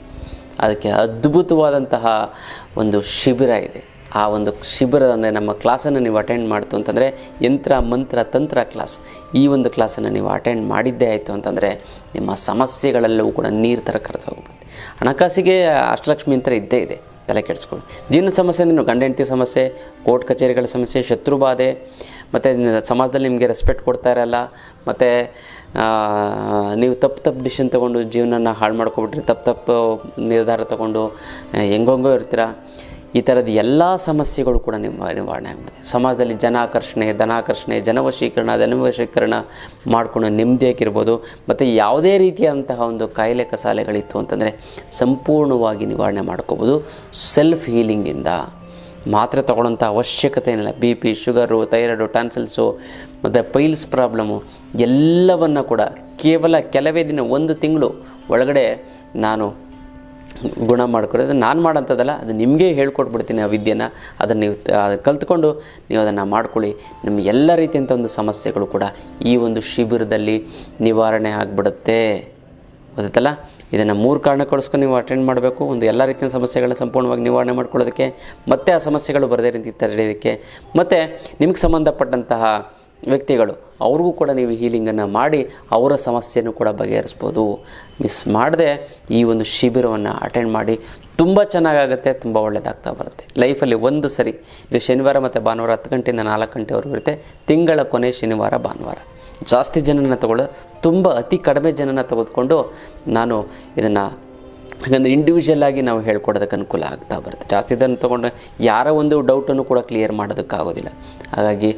ಅದಕ್ಕೆ ಅದ್ಭುತವಾದಂತಹ ಒಂದು ಶಿಬಿರ ಇದೆ. ಆ ಒಂದು ಶಿಬಿರ ಅಂದರೆ ನಮ್ಮ ಕ್ಲಾಸನ್ನು ನೀವು ಅಟೆಂಡ್ ಮಾಡ್ತು ಅಂತಂದರೆ ಯಂತ್ರ, ಮಂತ್ರ, ತಂತ್ರ ಕ್ಲಾಸ್ ಈ ಒಂದು ಕ್ಲಾಸನ್ನು ನೀವು ಅಟೆಂಡ್ ಮಾಡಿದ್ದೇ ಆಯಿತು ಅಂತಂದರೆ ನಿಮ್ಮ ಸಮಸ್ಯೆಗಳೆಲ್ಲವೂ ಕೂಡ ನೀರು ಥರ ಕರೆದೋಗ್ಬಿಡುತ್ತೆ ಹಣಕಾಸಿಗೆ ಅಷ್ಟಲಕ್ಷ್ಮಿ ಅಂತ ಇದ್ದೇ ಇದೆ. ತಲೆ ಕೆಡಿಸ್ಕೊಳ್ಳಿ. ಜೀವನ ಸಮಸ್ಯೆ ಅಂದರೆ ಗಂಡ ಹೆಂಡತಿ ಸಮಸ್ಯೆ, ಕೋರ್ಟ್ ಕಚೇರಿಗಳ ಸಮಸ್ಯೆ, ಶತ್ರು ಬಾಧೆ, ಮತ್ತು ಸಮಾಜದಲ್ಲಿ ನಿಮಗೆ ರೆಸ್ಪೆಕ್ಟ್ ಕೊಡ್ತಾ ಇರಲ್ಲ, ಮತ್ತು ನೀವು ತಪ್ಪು ತಪ್ಪು ಡಿಸಿಷನ್ ತೊಗೊಂಡು ಜೀವನನ ಹಾಳು ಮಾಡ್ಕೊಬಿಟ್ರಿ, ತಪ್ಪು ತಪ್ಪು ನಿರ್ಧಾರ ತೊಗೊಂಡು ಹೆಂಗೋ ಇರ್ತೀರ. ಈ ಥರದ ಎಲ್ಲ ಸಮಸ್ಯೆಗಳು ಕೂಡ ನಿಮ್ಮ ನಿವಾರಣೆ ಆಗ್ಬಿಡುತ್ತೆ. ಸಮಾಜದಲ್ಲಿ ಜನಾಕರ್ಷಣೆ, ಧನಾಕರ್ಷಣೆ, ಜನವಶೀಕರಣ, ಧನವಶೀಕರಣ ಮಾಡಿಕೊಂಡು ನೆಮ್ಮದಿಯಾಗಿರ್ಬೋದು ಮತ್ತು ಯಾವುದೇ ರೀತಿಯಾದಂತಹ ಒಂದು ಕಾಯಿಲೆ ಕಸಾಲೆಗಳಿತ್ತು ಅಂತಂದರೆ ಸಂಪೂರ್ಣವಾಗಿ ನಿವಾರಣೆ ಮಾಡ್ಕೋಬೋದು. ಸೆಲ್ಫ್ ಹೀಲಿಂಗಿಂದ ಮಾತ್ರೆ ತೊಗೊಳ್ಳೋಂಥ ಅವಶ್ಯಕತೆ ಏನಿಲ್ಲ. B P sugar thyroid tonsils ಮತ್ತು ಪೈಲ್ಸ್ ಪ್ರಾಬ್ಲಮ್ಮು ಎಲ್ಲವನ್ನು ಕೂಡ ಕೇವಲ ಕೆಲವೇ ದಿನ, ಒಂದು ತಿಂಗಳು ಒಳಗಡೆ ನಾನು ಗುಣ ಮಾಡ್ಕೊಳ್ಳೋದು. ನಾನು ಮಾಡೋಂಥದ್ದಲ್ಲ, ಅದು ನಿಮಗೆ ಹೇಳ್ಕೊಟ್ಬಿಡ್ತೀನಿ ಆ ವಿದ್ಯೆನ. ಅದನ್ನು ನೀವು ಕಲ್ತ್ಕೊಂಡು ನೀವು ಅದನ್ನು ಮಾಡ್ಕೊಳ್ಳಿ. ನಿಮಗೆ ಎಲ್ಲ ರೀತಿಯಂಥ ಒಂದು ಸಮಸ್ಯೆಗಳು ಕೂಡ ಈ ಒಂದು ಶಿಬಿರದಲ್ಲಿ ನಿವಾರಣೆ ಆಗಿಬಿಡುತ್ತೆ. ಗೊತ್ತಲ್ಲ ಇದನ್ನು ಮೂರು ಕಾರಣಕ್ಕೋಸ್ಕರ ನೀವು ಅಟೆಂಡ್ ಮಾಡಬೇಕು. ಒಂದು ಎಲ್ಲ ರೀತಿಯ ಸಮಸ್ಯೆಗಳನ್ನ ಸಂಪೂರ್ಣವಾಗಿ ನಿವಾರಣೆ ಮಾಡ್ಕೊಳ್ಳೋದಕ್ಕೆ, ಮತ್ತು ಆ ಸಮಸ್ಯೆಗಳು ಬರದೇ ರೀತಿ ತಡೆಯೋದಕ್ಕೆ ಮತ್ತು ನಿಮಗೆ ಸಂಬಂಧಪಟ್ಟಂತಹ ವ್ಯಕ್ತಿಗಳು, ಅವ್ರಿಗೂ ಕೂಡ ನೀವು ಹೀಲಿಂಗನ್ನು ಮಾಡಿ ಅವರ ಸಮಸ್ಯೆಯನ್ನು ಕೂಡ ಬಗೆಹರಿಸ್ಬೋದು. ಮಿಸ್ ಮಾಡದೆ ಈ ಒಂದು ಶಿಬಿರವನ್ನು ಅಟೆಂಡ್ ಮಾಡಿ ತುಂಬ ಚೆನ್ನಾಗಾಗುತ್ತೆ, ತುಂಬ ಒಳ್ಳೆಯದಾಗ್ತಾ ಬರುತ್ತೆ. ಲೈಫಲ್ಲಿ ಒಂದು ಸರಿ, ಇದು ಶನಿವಾರ ಮತ್ತು ಭಾನುವಾರ ಹತ್ತು ಗಂಟೆಯಿಂದ ನಾಲ್ಕು ಗಂಟೆವರೆಗೂ ಇರುತ್ತೆ. ತಿಂಗಳ ಕೊನೆ ಶನಿವಾರ, ಭಾನುವಾರ. ಜಾಸ್ತಿ ಜನನ ತಗೊಳ್ಳೋ, ತುಂಬ ಅತಿ ಕಡಿಮೆ ಜನನ ತೆಗೆದುಕೊಂಡು ನಾನು ಇದನ್ನು ಯಾಕಂದರೆ ಇಂಡಿವಿಜುವಲ್ ಆಗಿ ನಾವು ಹೇಳ್ಕೊಡೋದಕ್ಕೆ ಅನುಕೂಲ ಆಗ್ತಾ ಬರುತ್ತೆ. ಜಾಸ್ತಿ ಇದನ್ನು ತೊಗೊಂಡ್ರೆ ಯಾರ ಒಂದು ಡೌಟನ್ನು ಕೂಡ ಕ್ಲಿಯರ್ ಮಾಡೋದಕ್ಕಾಗೋದಿಲ್ಲ. ಹಾಗಾಗಿ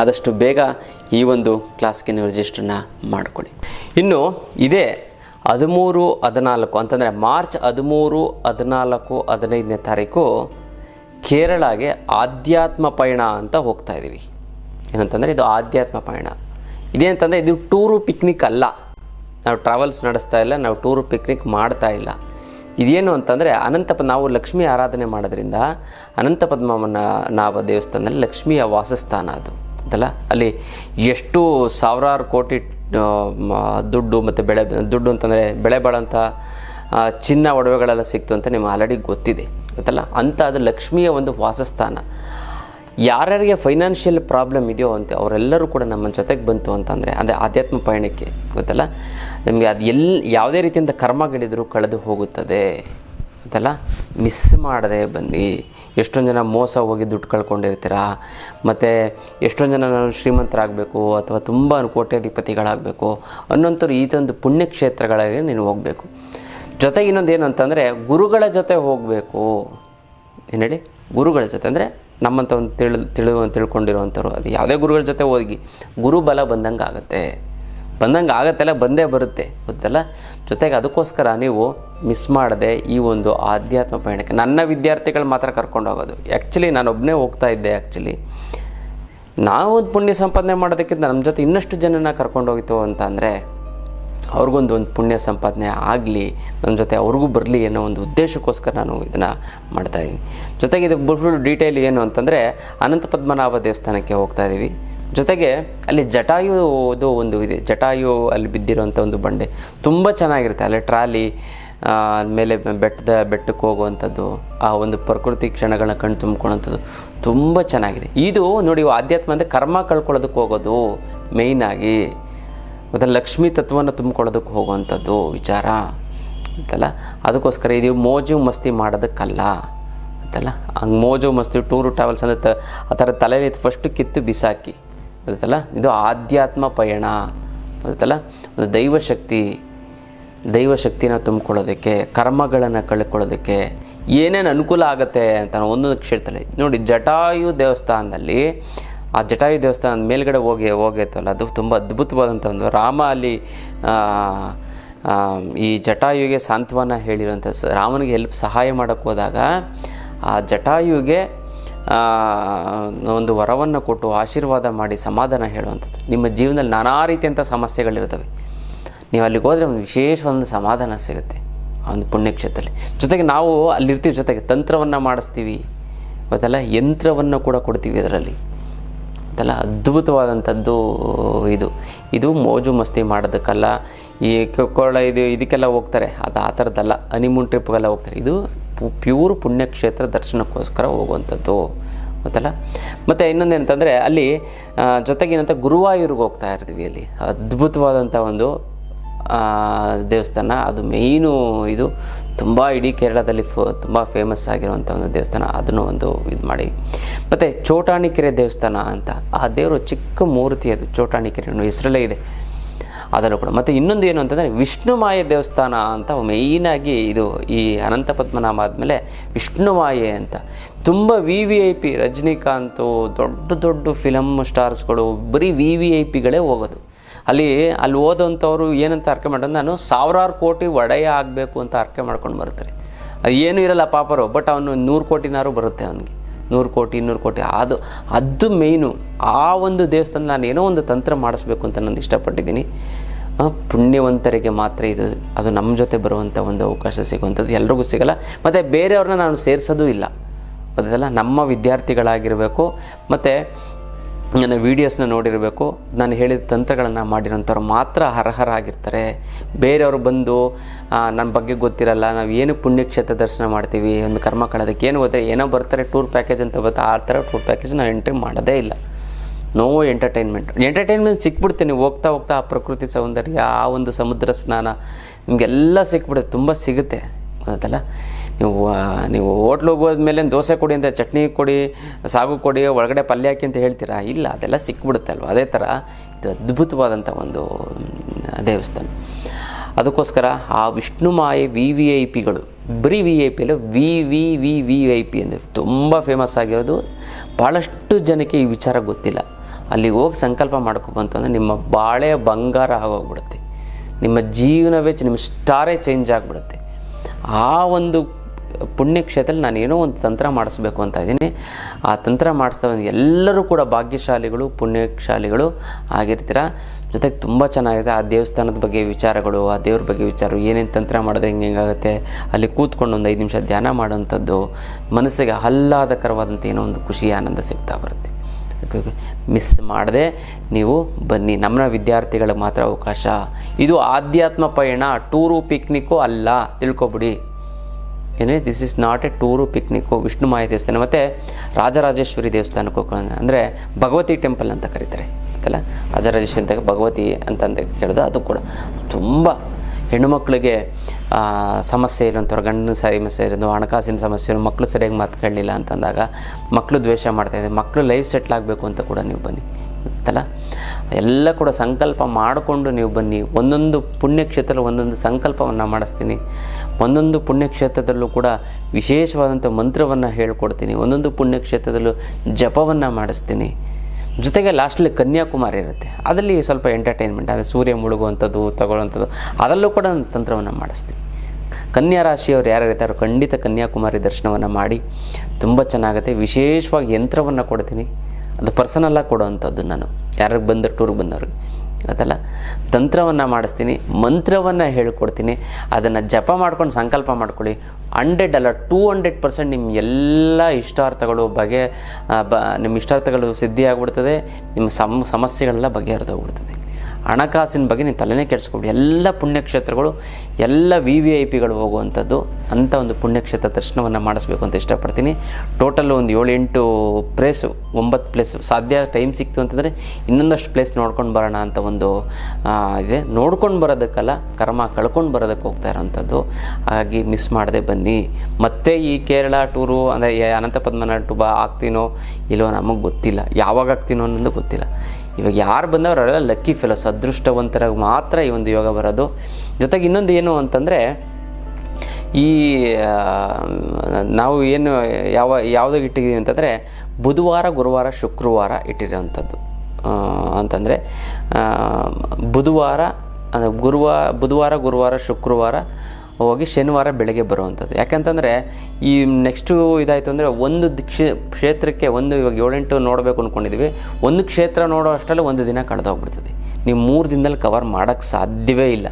ಆದಷ್ಟು ಬೇಗ ಈ ಒಂದು ಕ್ಲಾಸ್ಗೆ ನೀವು ರಿಜಿಸ್ಟ್ರನ್ನ ಮಾಡ್ಕೊಳ್ಳಿ. ಇನ್ನು ಇದೇ ಹದಿಮೂರು, ಹದಿನಾಲ್ಕು ಅಂತಂದರೆ ಮಾರ್ಚ್ ಹದಿಮೂರು, ಹದಿನಾಲ್ಕು, ಹದಿನೈದನೇ ತಾರೀಕು ಕೇರಳಗೆ ಆಧ್ಯಾತ್ಮ ಪಯಣ ಅಂತ ಹೋಗ್ತಾ ಇದ್ದೀವಿ ಏನಂತಂದರೆ ಇದು ಆಧ್ಯಾತ್ಮ ಪಯಣ. ಇದೇನಂತಂದರೆ ಇದು ಟೂರು ಪಿಕ್ನಿಕ್ ಅಲ್ಲ. ನಾವು ಟ್ರಾವೆಲ್ಸ್ ನಡೆಸ್ತಾ ಇಲ್ಲ, ನಾವು ಟೂರು ಪಿಕ್ನಿಕ್ ಮಾಡ್ತಾ ಇಲ್ಲ. ಇದೇನು ಅಂತಂದರೆ ಅನಂತ ನಾವು ಲಕ್ಷ್ಮಿ ಆರಾಧನೆ ಮಾಡೋದ್ರಿಂದ ಅನಂತ ಪದ್ಮನ ನಾವ ದೇವಸ್ಥಾನದಲ್ಲಿ ಲಕ್ಷ್ಮಿಯ ವಾಸಸ್ಥಾನ ಅದು. ಅಂತಲ್ಲ, ಅಲ್ಲಿ ಎಷ್ಟು ಸಾವಿರಾರು ಕೋಟಿ ದುಡ್ಡು ಮತ್ತು ಬೆಳೆ, ದುಡ್ಡು ಅಂತಂದರೆ ಬೆಳೆ ಬಾಳಂಥ ಚಿನ್ನ ಒಡವೆಗಳೆಲ್ಲ ಸಿಕ್ತು ಅಂತ ನಿಮ್ಗೆ ಆಲ್ರೆಡಿ ಗೊತ್ತಿದೆ, ಗೊತ್ತಲ್ಲ? ಅಂತ ಅದು ಲಕ್ಷ್ಮಿಯ ಒಂದು ವಾಸಸ್ಥಾನ. ಯಾರ್ಯಾರಿಗೆ ಫೈನಾನ್ಷಿಯಲ್ ಪ್ರಾಬ್ಲಮ್ ಇದೆಯೋ ಅಂತ, ಅವರೆಲ್ಲರೂ ಕೂಡ ನಮ್ಮ ಜೊತೆಗೆ ಬಂತು ಅಂತಂದರೆ, ಅದೇ ಆಧ್ಯಾತ್ಮ ಪಯಣಕ್ಕೆ, ಗೊತ್ತಲ್ಲ? ನಿಮಗೆ ಅದು ಎಲ್ಲಿ ಯಾವುದೇ ರೀತಿಯಿಂದ ಕರ್ಮಗಳಿದ್ರೂ ಕಳೆದು ಹೋಗುತ್ತದೆ. ಗೊತ್ತಲ್ಲ ಮಿಸ್ ಮಾಡದೆ ಬನ್ನಿ. ಎಷ್ಟೊಂದು ಜನ ಮೋಸ ಹೋಗಿ ದುಡ್ಡು ಕಳ್ಕೊಂಡಿರ್ತೀರ? ಮತ್ತು ಎಷ್ಟೊಂದು ಜನ ನಾನು ಶ್ರೀಮಂತರಾಗಬೇಕು ಅಥವಾ ತುಂಬ ಕೋಟ್ಯಾಧಿಪತಿಗಳಾಗಬೇಕು ಅನ್ನೋಂಥವ್ರು ಈ ಒಂದು ಪುಣ್ಯಕ್ಷೇತ್ರಗಳಿಗೆ ನೀನು ಹೋಗಬೇಕು. ಜೊತೆಗೆ ಇನ್ನೊಂದು ಏನು ಅಂತಂದರೆ ಗುರುಗಳ ಜೊತೆ ಹೋಗಬೇಕು. ಏನು ಗುರುಗಳ ಜೊತೆ ಅಂದರೆ ನಮ್ಮಂಥ ಒಂದು ತಿಳಿ ತಿಳಿ ತಿಳ್ಕೊಂಡಿರುವಂಥವ್ರು. ಅದು ಯಾವುದೇ ಗುರುಗಳ ಜೊತೆ ಹೋಗಿ ಗುರುಬಲ ಬಂದಂಗೆ ಆಗುತ್ತೆ ಬಂದಂಗೆ ಆಗತ್ತೆಲ್ಲ, ಬಂದೇ ಬರುತ್ತೆ. ಗೊತ್ತಲ್ಲ? ಜೊತೆಗೆ ಅದಕ್ಕೋಸ್ಕರ ನೀವು ಮಿಸ್ ಮಾಡದೆ ಈ ಒಂದು ಆಧ್ಯಾತ್ಮ ಪಯಣಕ್ಕೆ, ನನ್ನ ವಿದ್ಯಾರ್ಥಿಗಳು ಮಾತ್ರ ಕರ್ಕೊಂಡು ಹೋಗೋದು. ಆ್ಯಕ್ಚುಲಿ ನಾನು ಒಬ್ಬನೇ ಹೋಗ್ತಾ ಇದ್ದೆ ಆ್ಯಕ್ಚುಲಿ ನಾವು ಒಂದು ಪುಣ್ಯ ಸಂಪಾದನೆ ಮಾಡೋದಕ್ಕಿಂತ ನಮ್ಮ ಜೊತೆ ಇನ್ನಷ್ಟು ಜನನ ಕರ್ಕೊಂಡು ಹೋಗಿತ್ತು ಅಂತ ಅಂದರೆ, ಅವ್ರಿಗೊಂದು ಒಂದು ಪುಣ್ಯ ಸಂಪಾದನೆ ಆಗಲಿ ನನ್ನ ಜೊತೆ ಅವ್ರಿಗೂ ಬರಲಿ ಅನ್ನೋ ಒಂದು ಉದ್ದೇಶಕ್ಕೋಸ್ಕರ ನಾನು ಇದನ್ನು ಮಾಡ್ತಾಯಿದ್ದೀನಿ ಜೊತೆಗೆ ಇದು ಫುಲ್ ಡೀಟೇಲ್ ಏನು ಅಂತಂದರೆ, ಅನಂತ ಪದ್ಮನಾಭ ದೇವಸ್ಥಾನಕ್ಕೆ ಹೋಗ್ತಾ ಇದ್ದೀವಿ ಜೊತೆಗೆ ಅಲ್ಲಿ ಜಟಾಯುದು ಒಂದು ಇದೆ. ಜಟಾಯು ಅಲ್ಲಿ ಬಿದ್ದಿರುವಂಥ ಒಂದು ಬಂಡೆ. ತುಂಬ ಚೆನ್ನಾಗಿರುತ್ತೆ. ಅಲ್ಲಿ ಟ್ರಾಲಿ ಮೇಲೆ ಬೆಟ್ಟದ, ಬೆಟ್ಟಕ್ಕೆ ಹೋಗುವಂಥದ್ದು, ಆ ಒಂದು ಪ್ರಕೃತಿ ಕ್ಷಣಗಳನ್ನ ಕಣ್ಣು ತುಂಬ್ಕೊಳ್ಳೋಂಥದ್ದು ತುಂಬ ಚೆನ್ನಾಗಿದೆ. ಇದು ನೋಡಿ ಆಧ್ಯಾತ್ಮ ಅಂದರೆ ಕರ್ಮ ಕಳ್ಕೊಳ್ಳೋದಕ್ಕೆ ಹೋಗೋದು ಮೇಯ್ನಾಗಿ ಮತ್ತು ಲಕ್ಷ್ಮೀ ತತ್ವವನ್ನು ತುಂಬಿಕೊಳ್ಳೋದಕ್ಕೆ ಹೋಗುವಂಥದ್ದು ವಿಚಾರ. ಅಂತಲ್ಲ? ಅದಕ್ಕೋಸ್ಕರ ಇದು ಮೋಜು ಮಸ್ತಿ ಮಾಡೋದಕ್ಕಲ್ಲ. ಅಂತಲ್ಲ? ಹಂಗೆ ಮೋಜು ಮಸ್ತಿ ಟೂರು ಟ್ರಾವೆಲ್ಸ್ ಅಂದರೆ ಆ ಥರ ತಲೆಯಲ್ಲಿ ಫಸ್ಟು ಕಿತ್ತು ಬಿಸಾಕಿ. ಗೊತ್ತಲ್ಲ ಇದು ಆಧ್ಯಾತ್ಮ ಪಯಣ ಗೊತ್ತಲ್ಲ ಒಂದು ದೈವಶಕ್ತಿ ದೈವಶಕ್ತಿನ ತುಂಬಿಕೊಳ್ಳೋದಕ್ಕೆ, ಕರ್ಮಗಳನ್ನು ಕಳ್ಕೊಳ್ಳೋದಕ್ಕೆ ಏನೇನು ಅನುಕೂಲ ಆಗುತ್ತೆ ಅಂತ ಒಂದೊಂದು ಕ್ಷೇತ್ರದಲ್ಲಿ ನೋಡಿ, ಜಟಾಯು ದೇವಸ್ಥಾನದಲ್ಲಿ, ಆ ಜಟಾಯು ದೇವಸ್ಥಾನದ ಮೇಲ್ಗಡೆ ಹೋಗಿ, ಹೋಗೈತಲ್ಲ? ಅದು ತುಂಬ ಅದ್ಭುತವಾದಂಥ ಒಂದು ರಾಮ ಅಲ್ಲಿ ಈ ಜಟಾಯುಗೆ ಸಾಂತ್ವನ ಹೇಳಿರುವಂಥ ರಾಮನಿಗೆ ಹೆಲ್ಪ್ ಸಹಾಯ ಮಾಡೋಕ್ಕೆ ಆ ಜಟಾಯುಗೆ ಒಂದು ವರವನ್ನು ಕೊಟ್ಟು ಆಶೀರ್ವಾದ ಮಾಡಿ ಸಮಾಧಾನ ಹೇಳುವಂಥದ್ದು. ನಿಮ್ಮ ಜೀವನದಲ್ಲಿ ನಾನಾ ರೀತಿಯಂಥ ಸಮಸ್ಯೆಗಳಿರ್ತವೆ ನೀವು ಅಲ್ಲಿಗೆ ಹೋದರೆ ಒಂದು ವಿಶೇಷವಾದ ಸಮಾಧಾನ ಸಿಗುತ್ತೆ ಒಂದು ಪುಣ್ಯಕ್ಷೇತ್ರದಲ್ಲಿ. ಜೊತೆಗೆ ನಾವು ಅಲ್ಲಿರ್ತೀವಿ, ಜೊತೆಗೆ ತಂತ್ರವನ್ನು ಮಾಡಿಸ್ತೀವಿ. ಗೊತ್ತಲ್ಲ ಯಂತ್ರವನ್ನು ಕೂಡ ಕೊಡ್ತೀವಿ ಅದರಲ್ಲಿ. ಅದೆಲ್ಲ ಅದ್ಭುತವಾದಂಥದ್ದು ಇದು. ಇದು ಮೋಜು ಮಸ್ತಿ ಮಾಡೋದಕ್ಕಲ್ಲ, ಈ ಕೊಳ ಇದು ಇದಕ್ಕೆಲ್ಲ ಹೋಗ್ತಾರೆ. ಅದು ಆ ಥರದ್ದಲ್ಲ, ಹನಿಮೂನ್ ಟ್ರಿಪ್ಗೆಲ್ಲ ಹೋಗ್ತಾರೆ. ಇದು ಪ್ಯೂರ್ ಪುಣ್ಯಕ್ಷೇತ್ರ ದರ್ಶನಕ್ಕೋಸ್ಕರ ಹೋಗುವಂಥದ್ದು. ಗೊತ್ತಲ್ಲ? ಮತ್ತು ಇನ್ನೊಂದೇನಂತಂದರೆ ಅಲ್ಲಿ ಜೊತೆಗೇನಂತ ಗುರುವಾಯೂರಿಗೆ ಹೋಗ್ತಾ ಇರ್ತೀವಿ ಅಲ್ಲಿ. ಅದ್ಭುತವಾದಂಥ ಒಂದು ದೇವಸ್ಥಾನ. ಅದು ಮೇಯ್ನು ಇದು ತುಂಬ ಇಡೀ ಕೇರಳದಲ್ಲಿ ಫ, ತುಂಬ ಫೇಮಸ್ ಆಗಿರುವಂಥ ಒಂದು ದೇವಸ್ಥಾನ. ಅದನ್ನು ಒಂದು ಇದು ಮಾಡಿ. ಮತ್ತು ಚೋಟಾಣಿಕೆರೆ ದೇವಸ್ಥಾನ ಅಂತ. ಆ ದೇವರು ಚಿಕ್ಕ ಮೂರ್ತಿ ಅದು. ಚೋಟಾಣಿಕೆರೆ. ಹೆಸರಲ್ಲೇ ಇದೆ. ಅದನ್ನು ಕೂಡ. ಮತ್ತು ಇನ್ನೊಂದು ಏನು ಅಂತಂದರೆ, ವಿಷ್ಣುಮಾಯ ದೇವಸ್ಥಾನ ಅಂತ ಮೇಯ್ನಾಗಿ ಇದು ಈ ಅನಂತ ಪದ್ಮನಾಮ ಆದಮೇಲೆ ವಿಷ್ಣುಮಾಯೆ ಅಂತ. ತುಂಬ V V I P Rajinikanth, ದೊಡ್ಡ ದೊಡ್ಡ ಫಿಲಮ್ ಸ್ಟಾರ್ಸ್ಗಳು ಬರೀ ವಿ ವಿ ಐ ಪಿಗಳೇ ಹೋಗೋದು. ಅಲ್ಲಿ ಅಲ್ಲಿ ಓದೋಂಥವ್ರು ಏನಂತ ಅರ್ಕೆ ಮಾಡೋದು ನಾನು ಸಾವಿರಾರು ಕೋಟಿ ಒಡೆಯ ಆಗಬೇಕು ಅಂತ ಅರ್ಕೆ ಮಾಡ್ಕೊಂಡು ಬರ್ತಾರೆ ಅದು ಏನೂ ಇರಲ್ಲ ಪಾಪರು ಬಟ್ ಅವನು ನೂರು ಕೋಟಿನಾರು ಬರುತ್ತೆ ಅವನಿಗೆ. ನೂರು ಕೋಟಿ, ಇನ್ನೂರು ಕೋಟಿ, ಅದು ಅದು ಮೇಯ್ನು ಆ ಒಂದು ದೇವಸ್ಥಾನ ನಾನು ಏನೋ ಒಂದು ತಂತ್ರ ಮಾಡಿಸ್ಬೇಕು ಅಂತ ನಾನು ಇಷ್ಟಪಟ್ಟಿದ್ದೀನಿ. ಪುಣ್ಯವಂತರಿಗೆ ಮಾತ್ರ ಇದು, ಅದು ನಮ್ಮ ಜೊತೆ ಬರುವಂಥ ಒಂದು ಅವಕಾಶ ಸಿಗುವಂಥದ್ದು. ಎಲ್ರಿಗೂ ಸಿಗಲ್ಲ. ಮತ್ತು ಬೇರೆಯವ್ರನ್ನ ನಾನು ಸೇರಿಸೋದು ಇಲ್ಲ. ಅದಲ್ಲ ನಮ್ಮ ವಿದ್ಯಾರ್ಥಿಗಳಾಗಿರಬೇಕು, ಮತ್ತು ನನ್ನ ವೀಡಿಯೋಸ್ನ ನೋಡಿರಬೇಕು, ನಾನು ಹೇಳಿದ ತಂತ್ರಗಳನ್ನು ಮಾಡಿರೋಂಥವ್ರು ಮಾತ್ರ ಅರ್ಹರಾಗಿರ್ತಾರೆ. ಬೇರೆಯವರು ಬಂದು ನನ್ನ ಬಗ್ಗೆ ಗೊತ್ತಿರಲ್ಲ, ನಾವು ಏನು ಪುಣ್ಯಕ್ಷೇತ್ರ ದರ್ಶನ ಮಾಡ್ತೀವಿ, ಒಂದು ಕರ್ಮ ಕಳೋದಕ್ಕೆ ಏನು ಗೊತ್ತೇ ಏನೋ ಬರ್ತಾರೆ, ಟೂರ್ ಪ್ಯಾಕೇಜ್ ಅಂತ ಗೊತ್ತಾ ಆ ಥರ ಟೂರ್ ಪ್ಯಾಕೇಜ್ ನಾನು ಎಂಟ್ರಿ ಮಾಡೋದೇ ಇಲ್ಲ. ನೋ ಎಂಟರ್ಟೈನ್ಮೆಂಟ್ ಎಂಟರ್ಟೈನ್ಮೆಂಟ್ ಸಿಕ್ಬಿಡ್ತೀನಿ ನೀವು ಹೋಗ್ತಾ ಹೋಗ್ತಾ ಆ ಪ್ರಕೃತಿ ಸೌಂದರ್ಯ, ಆ ಒಂದು ಸಮುದ್ರ ಸ್ನಾನ, ನಿಮಗೆಲ್ಲ ಸಿಕ್ಬಿಡುತ್ತೆ. ತುಂಬ ಸಿಗುತ್ತೆ. ಗೊತ್ತಲ್ಲ? ನೀವು ನೀವು ಹೋಟ್ಲಿಗೆ ಹೋದ್ಮೇಲೆ ದೋಸೆ ಕೊಡಿ ಅಂತ, ಚಟ್ನಿ ಕೊಡಿ, ಸಾಗು ಕೊಡಿ, ಒಳಗಡೆ ಪಲ್ಯ ಹಾಕಿ ಅಂತ ಹೇಳ್ತೀರಾ? ಇಲ್ಲ, ಅದೆಲ್ಲ ಸಿಕ್ಬಿಡುತ್ತೆ ಅಲ್ವ ಅದೇ ಥರ ಇದು ಅದ್ಭುತವಾದಂಥ ಒಂದು ದೇವಸ್ಥಾನ. ಅದಕ್ಕೋಸ್ಕರ ಆ ವಿಷ್ಣು ಮಾಯೆ ವಿ ವಿ ಐ ಪಿಗಳು ಬರೀ ವಿ ಐ ಪಿ ಅಲ್ಲ V V V V I P ಅಂದರೆ ತುಂಬ ಫೇಮಸ್ ಆಗಿರೋದು. ಭಾಳಷ್ಟು ಜನಕ್ಕೆ ಈ ವಿಚಾರ ಗೊತ್ತಿಲ್ಲ. ಅಲ್ಲಿಗೆ ಹೋಗಿ ಸಂಕಲ್ಪ ಮಾಡ್ಕೊಬಂತಂದ್ರೆ ನಿಮ್ಮ ಬಾಳೆ ಬಂಗಾರ ಆಗೋಗ್ಬಿಡುತ್ತೆ. ನಿಮ್ಮ ಜೀವನವೇ ನಿಮ್ಮ ಸ್ಟಾರೇ ಚೇಂಜ್ ಆಗಿಬಿಡುತ್ತೆ. ಆ ಒಂದು ಪುಣ್ಯಕ್ಷೇತ್ರದಲ್ಲಿ ನಾನು ಏನೋ ಒಂದು ತಂತ್ರ ಮಾಡಿಸ್ಬೇಕು ಅಂತ ಇದ್ದೀನಿ. ಆ ತಂತ್ರ ಮಾಡಿಸ್ತಾ ಎಲ್ಲರೂ ಕೂಡ ಭಾಗ್ಯಶಾಲಿಗಳು ಪುಣ್ಯಶಾಲಿಗಳು ಆಗಿರ್ತೀರ? ಜೊತೆಗೆ ತುಂಬ ಚೆನ್ನಾಗಿದೆ. ಆ ದೇವಸ್ಥಾನದ ಬಗ್ಗೆ ವಿಚಾರಗಳು, ಆ ದೇವ್ರ ಬಗ್ಗೆ ವಿಚಾರ ಏನೇನು ತಂತ್ರ ಮಾಡಿದ್ರೆ ಹಿಂಗೆ ಹಿಂಗಾಗುತ್ತೆ ಅಲ್ಲಿ ಕೂತ್ಕೊಂಡು ಒಂದು ಐದು ನಿಮಿಷ ಧ್ಯಾನ ಮಾಡುವಂಥದ್ದು, ಮನಸ್ಸಿಗೆ ಆಹ್ಲಾದಕರವಾದಂಥ ಏನೋ ಒಂದು ಖುಷಿ, ಆನಂದ ಸಿಗ್ತಾ ಬರುತ್ತೆ. ಮಿಸ್ ಮಾಡದೆ ನೀವು ಬನ್ನಿ. ನಮ್ಮ ವಿದ್ಯಾರ್ಥಿಗಳಿಗೆ ಮಾತ್ರ ಅವಕಾಶ. ಇದು ಆಧ್ಯಾತ್ಮ ಪಯಣ, ಟೂರು ಪಿಕ್ನಿಕ್ಕು ಅಲ್ಲ. ತಿಳ್ಕೊಬಿಡಿ. ಏನೇ this is not a tour picnic Vishnu Maya ದೇವಸ್ಥಾನ. ಮತ್ತು ರಾಜರಾಜೇಶ್ವರಿ ದೇವಸ್ಥಾನಕ್ಕೆ ಹೋಗೋಣ ಅಂದರೆ ಭಗವತಿ ಟೆಂಪಲ್ ಅಂತ ಕರೀತಾರೆ. ಗೊತ್ತಲ್ಲ? ರಾಜರಾಜೇಶ್ವರಿ ಅಂತ, ಭಗವತಿ ಅಂತಂದು ಕೇಳೋದು ಅದು ಕೂಡ ತುಂಬ ಹೆಣ್ಣುಮಕ್ಕಳಿಗೆ ಸಮಸ್ಯೆ ಇರುವಂಥವ್ರ ಗಂಡನ ಸಮಸ್ಯೆ ಇರೋದು ಹಣಕಾಸಿನ ಸಮಸ್ಯೆ ಮಕ್ಕಳು ಸರಿಯಾಗಿ ಮಾತುಕೊಳ್ಳಿಲ್ಲ ಅಂತಂದಾಗ ಮಕ್ಕಳು ದ್ವೇಷ ಮಾಡ್ತಾಯಿದ್ದಾರೆ ಮಕ್ಕಳು ಲೈಫ್ ಸೆಟ್ಲ್ ಆಗಬೇಕು ಅಂತ ಕೂಡ ನೀವು ಬನ್ನಿ. ಗೊತ್ತಲ್ಲ? ಎಲ್ಲ ಕೂಡ ಸಂಕಲ್ಪ ಮಾಡಿಕೊಂಡು ನೀವು ಬನ್ನಿ. ಒಂದೊಂದು ಪುಣ್ಯಕ್ಷೇತ್ರ ಒಂದೊಂದು ಸಂಕಲ್ಪವನ್ನು ಮಾಡಿಸ್ತೀನಿ. ಒಂದೊಂದು ಪುಣ್ಯಕ್ಷೇತ್ರದಲ್ಲೂ ಕೂಡ ವಿಶೇಷವಾದಂಥ ಮಂತ್ರವನ್ನು ಹೇಳ್ಕೊಡ್ತೀನಿ. ಒಂದೊಂದು ಪುಣ್ಯಕ್ಷೇತ್ರದಲ್ಲೂ ಜಪವನ್ನು ಮಾಡಿಸ್ತೀನಿ. ಜೊತೆಗೆ ಲಾಸ್ಟಲ್ಲಿ ಕನ್ಯಾಕುಮಾರಿ ಇರುತ್ತೆ. ಅದರಲ್ಲಿ ಸ್ವಲ್ಪ ಎಂಟರ್ಟೈನ್ಮೆಂಟ್ ಅಂದರೆ ಸೂರ್ಯ ಮುಳುಗುವಂಥದ್ದು, ತಗೊಳ್ಳುವಂಥದ್ದು, ಅದರಲ್ಲೂ ಕೂಡ ನಾನು ತಂತ್ರವನ್ನು ಮಾಡಿಸ್ತೀನಿ ಕನ್ಯಾ ರಾಶಿಯವರು ಯಾರು ಇರ್ತಾರೋ ಖಂಡಿತ ಕನ್ಯಾಕುಮಾರಿ ದರ್ಶನವನ್ನು ಮಾಡಿ, ತುಂಬ ಚೆನ್ನಾಗುತ್ತೆ. ವಿಶೇಷವಾಗಿ ಯಂತ್ರವನ್ನು ಕೊಡ್ತೀನಿ. ಅದು ಪರ್ಸನಲ್ಲಾಗಿ ಕೊಡೋವಂಥದ್ದು ನಾನು. ಯಾರಿಗೆ ಬಂದ ಟೂರ್ಗೆ ಬಂದವ್ರಿಗೆ. ಅದಲ್ಲ. ತಂತ್ರವನ್ನು ಮಾಡಿಸ್ತೀನಿ, ಮಂತ್ರವನ್ನು ಹೇಳ್ಕೊಡ್ತೀನಿ, ಅದನ್ನು ಜಪ ಮಾಡ್ಕೊಂಡು ಸಂಕಲ್ಪ ಮಾಡ್ಕೊಳ್ಳಿ. ಹಂಡ್ರೆಡ್ ಅಲ್ಲ, ಟೂ ಹಂಡ್ರೆಡ್ ಪರ್ಸೆಂಟ್ ನಿಮ್ಮ ಎಲ್ಲ ಇಷ್ಟಾರ್ಥಗಳು ಬಗೆ ಬ ನಿಮ್ಮ ಇಷ್ಟಾರ್ಥಗಳು ಸಿದ್ಧಿಯಾಗ್ಬಿಡ್ತದೆ ನಿಮ್ಮ ಸಮ, ಸಮಸ್ಯೆಗಳೆಲ್ಲ ಬಗೆಹರಿದೋಗ್ಬಿಡ್ತದೆ. ಹಣಕಾಸಿನ ಬಗ್ಗೆ ನೀನು ತಲೆನೇ ಕೆಡಿಸ್ಕೊಬಿಡಿ. ಎಲ್ಲ ಪುಣ್ಯಕ್ಷೇತ್ರಗಳು, ಎಲ್ಲ ವಿ ವಿ ಐ ಪಿಗಳು ಹೋಗುವಂಥದ್ದು ಅಂಥ ಒಂದು ಪುಣ್ಯಕ್ಷೇತ್ರ ದರ್ಶನವನ್ನು ಮಾಡಿಸ್ಬೇಕು ಅಂತ ಇಷ್ಟಪಡ್ತೀನಿ. ಟೋಟಲ್ ಒಂದು ಏಳೆಂಟು ಪ್ಲೇಸು ಒಂಬತ್ತು ಪ್ಲೇಸು ಸಾಧ್ಯ ಟೈಮ್ ಸಿಕ್ತು ಅಂತಂದರೆ ಇನ್ನೊಂದಷ್ಟು ಪ್ಲೇಸ್ ನೋಡ್ಕೊಂಡು ಬರೋಣ ಅಂತ ಒಂದು ಇದೆ. ನೋಡ್ಕೊಂಡು ಬರೋದಕ್ಕಲ್ಲ, ಕರ್ಮ ಕಳ್ಕೊಂಡು ಬರೋದಕ್ಕೆ ಹೋಗ್ತಾ ಇರೋವಂಥದ್ದು ಹಾಗಾಗಿ ಮಿಸ್ ಮಾಡದೆ ಬನ್ನಿ. ಮತ್ತೆ ಈ ಕೇರಳ ಟೂರು, ಅಂದರೆ ಅನಂತ ಪದ್ಮನಾಭ ಟೂಬ ಆಗ್ತೀನೋ ಇಲ್ಲವೋ ನಮಗೆ ಗೊತ್ತಿಲ್ಲ. ಯಾವಾಗ ಆಗ್ತೀನೋ ಅನ್ನೋದು ಗೊತ್ತಿಲ್ಲ. ಇವಾಗ ಯಾರು ಬಂದವರು ಅವರೆಲ್ಲ ಲಕ್ಕಿ ಫೆಲೋಸ್ ಅದೃಷ್ಟವಂತರಾಗಿ ಮಾತ್ರ ಈ ಒಂದು ಯೋಗ ಬರೋದು. ಜೊತೆಗೆ ಇನ್ನೊಂದು ಏನು ಅಂತಂದರೆ, ಈ ನಾವು ಏನು ಯಾವ ಯಾವುದಾಗ ಇಟ್ಟಿದ್ದೀವಿ ಅಂತಂದರೆ, ಬುಧವಾರ, ಗುರುವಾರ, ಶುಕ್ರವಾರ ಇಟ್ಟಿರೋವಂಥದ್ದು. ಅಂತಂದರೆ ಬುಧವಾರ, ಅಂದರೆ ಗುರುವಾರ ಬುಧವಾರ, ಗುರುವಾರ, ಶುಕ್ರವಾರ ಹೋಗಿ ಶನಿವಾರ ಬೆಳಗ್ಗೆ ಬರುವಂಥದ್ದು. ಯಾಕಂತಂದರೆ ಈ ನೆಕ್ಸ್ಟು ಇದಾಯಿತು ಅಂದರೆ ಒಂದು ಕ್ಷೇ, ಕ್ಷೇತ್ರಕ್ಕೆ ಒಂದು ಇವಾಗ ಏಳೆಂಟು ನೋಡಬೇಕು ಅಂದ್ಕೊಂಡಿದ್ದೀವಿ ಒಂದು ಕ್ಷೇತ್ರ ನೋಡೋ ಅಷ್ಟರಲ್ಲಿ ಒಂದು ದಿನ ಕಳೆದೋಗ್ಬಿಡ್ತದೆ. ನೀವು ಮೂರು ದಿನದಲ್ಲಿ ಕವರ್ ಮಾಡೋಕ್ಕೆ ಸಾಧ್ಯವೇ ಇಲ್ಲ.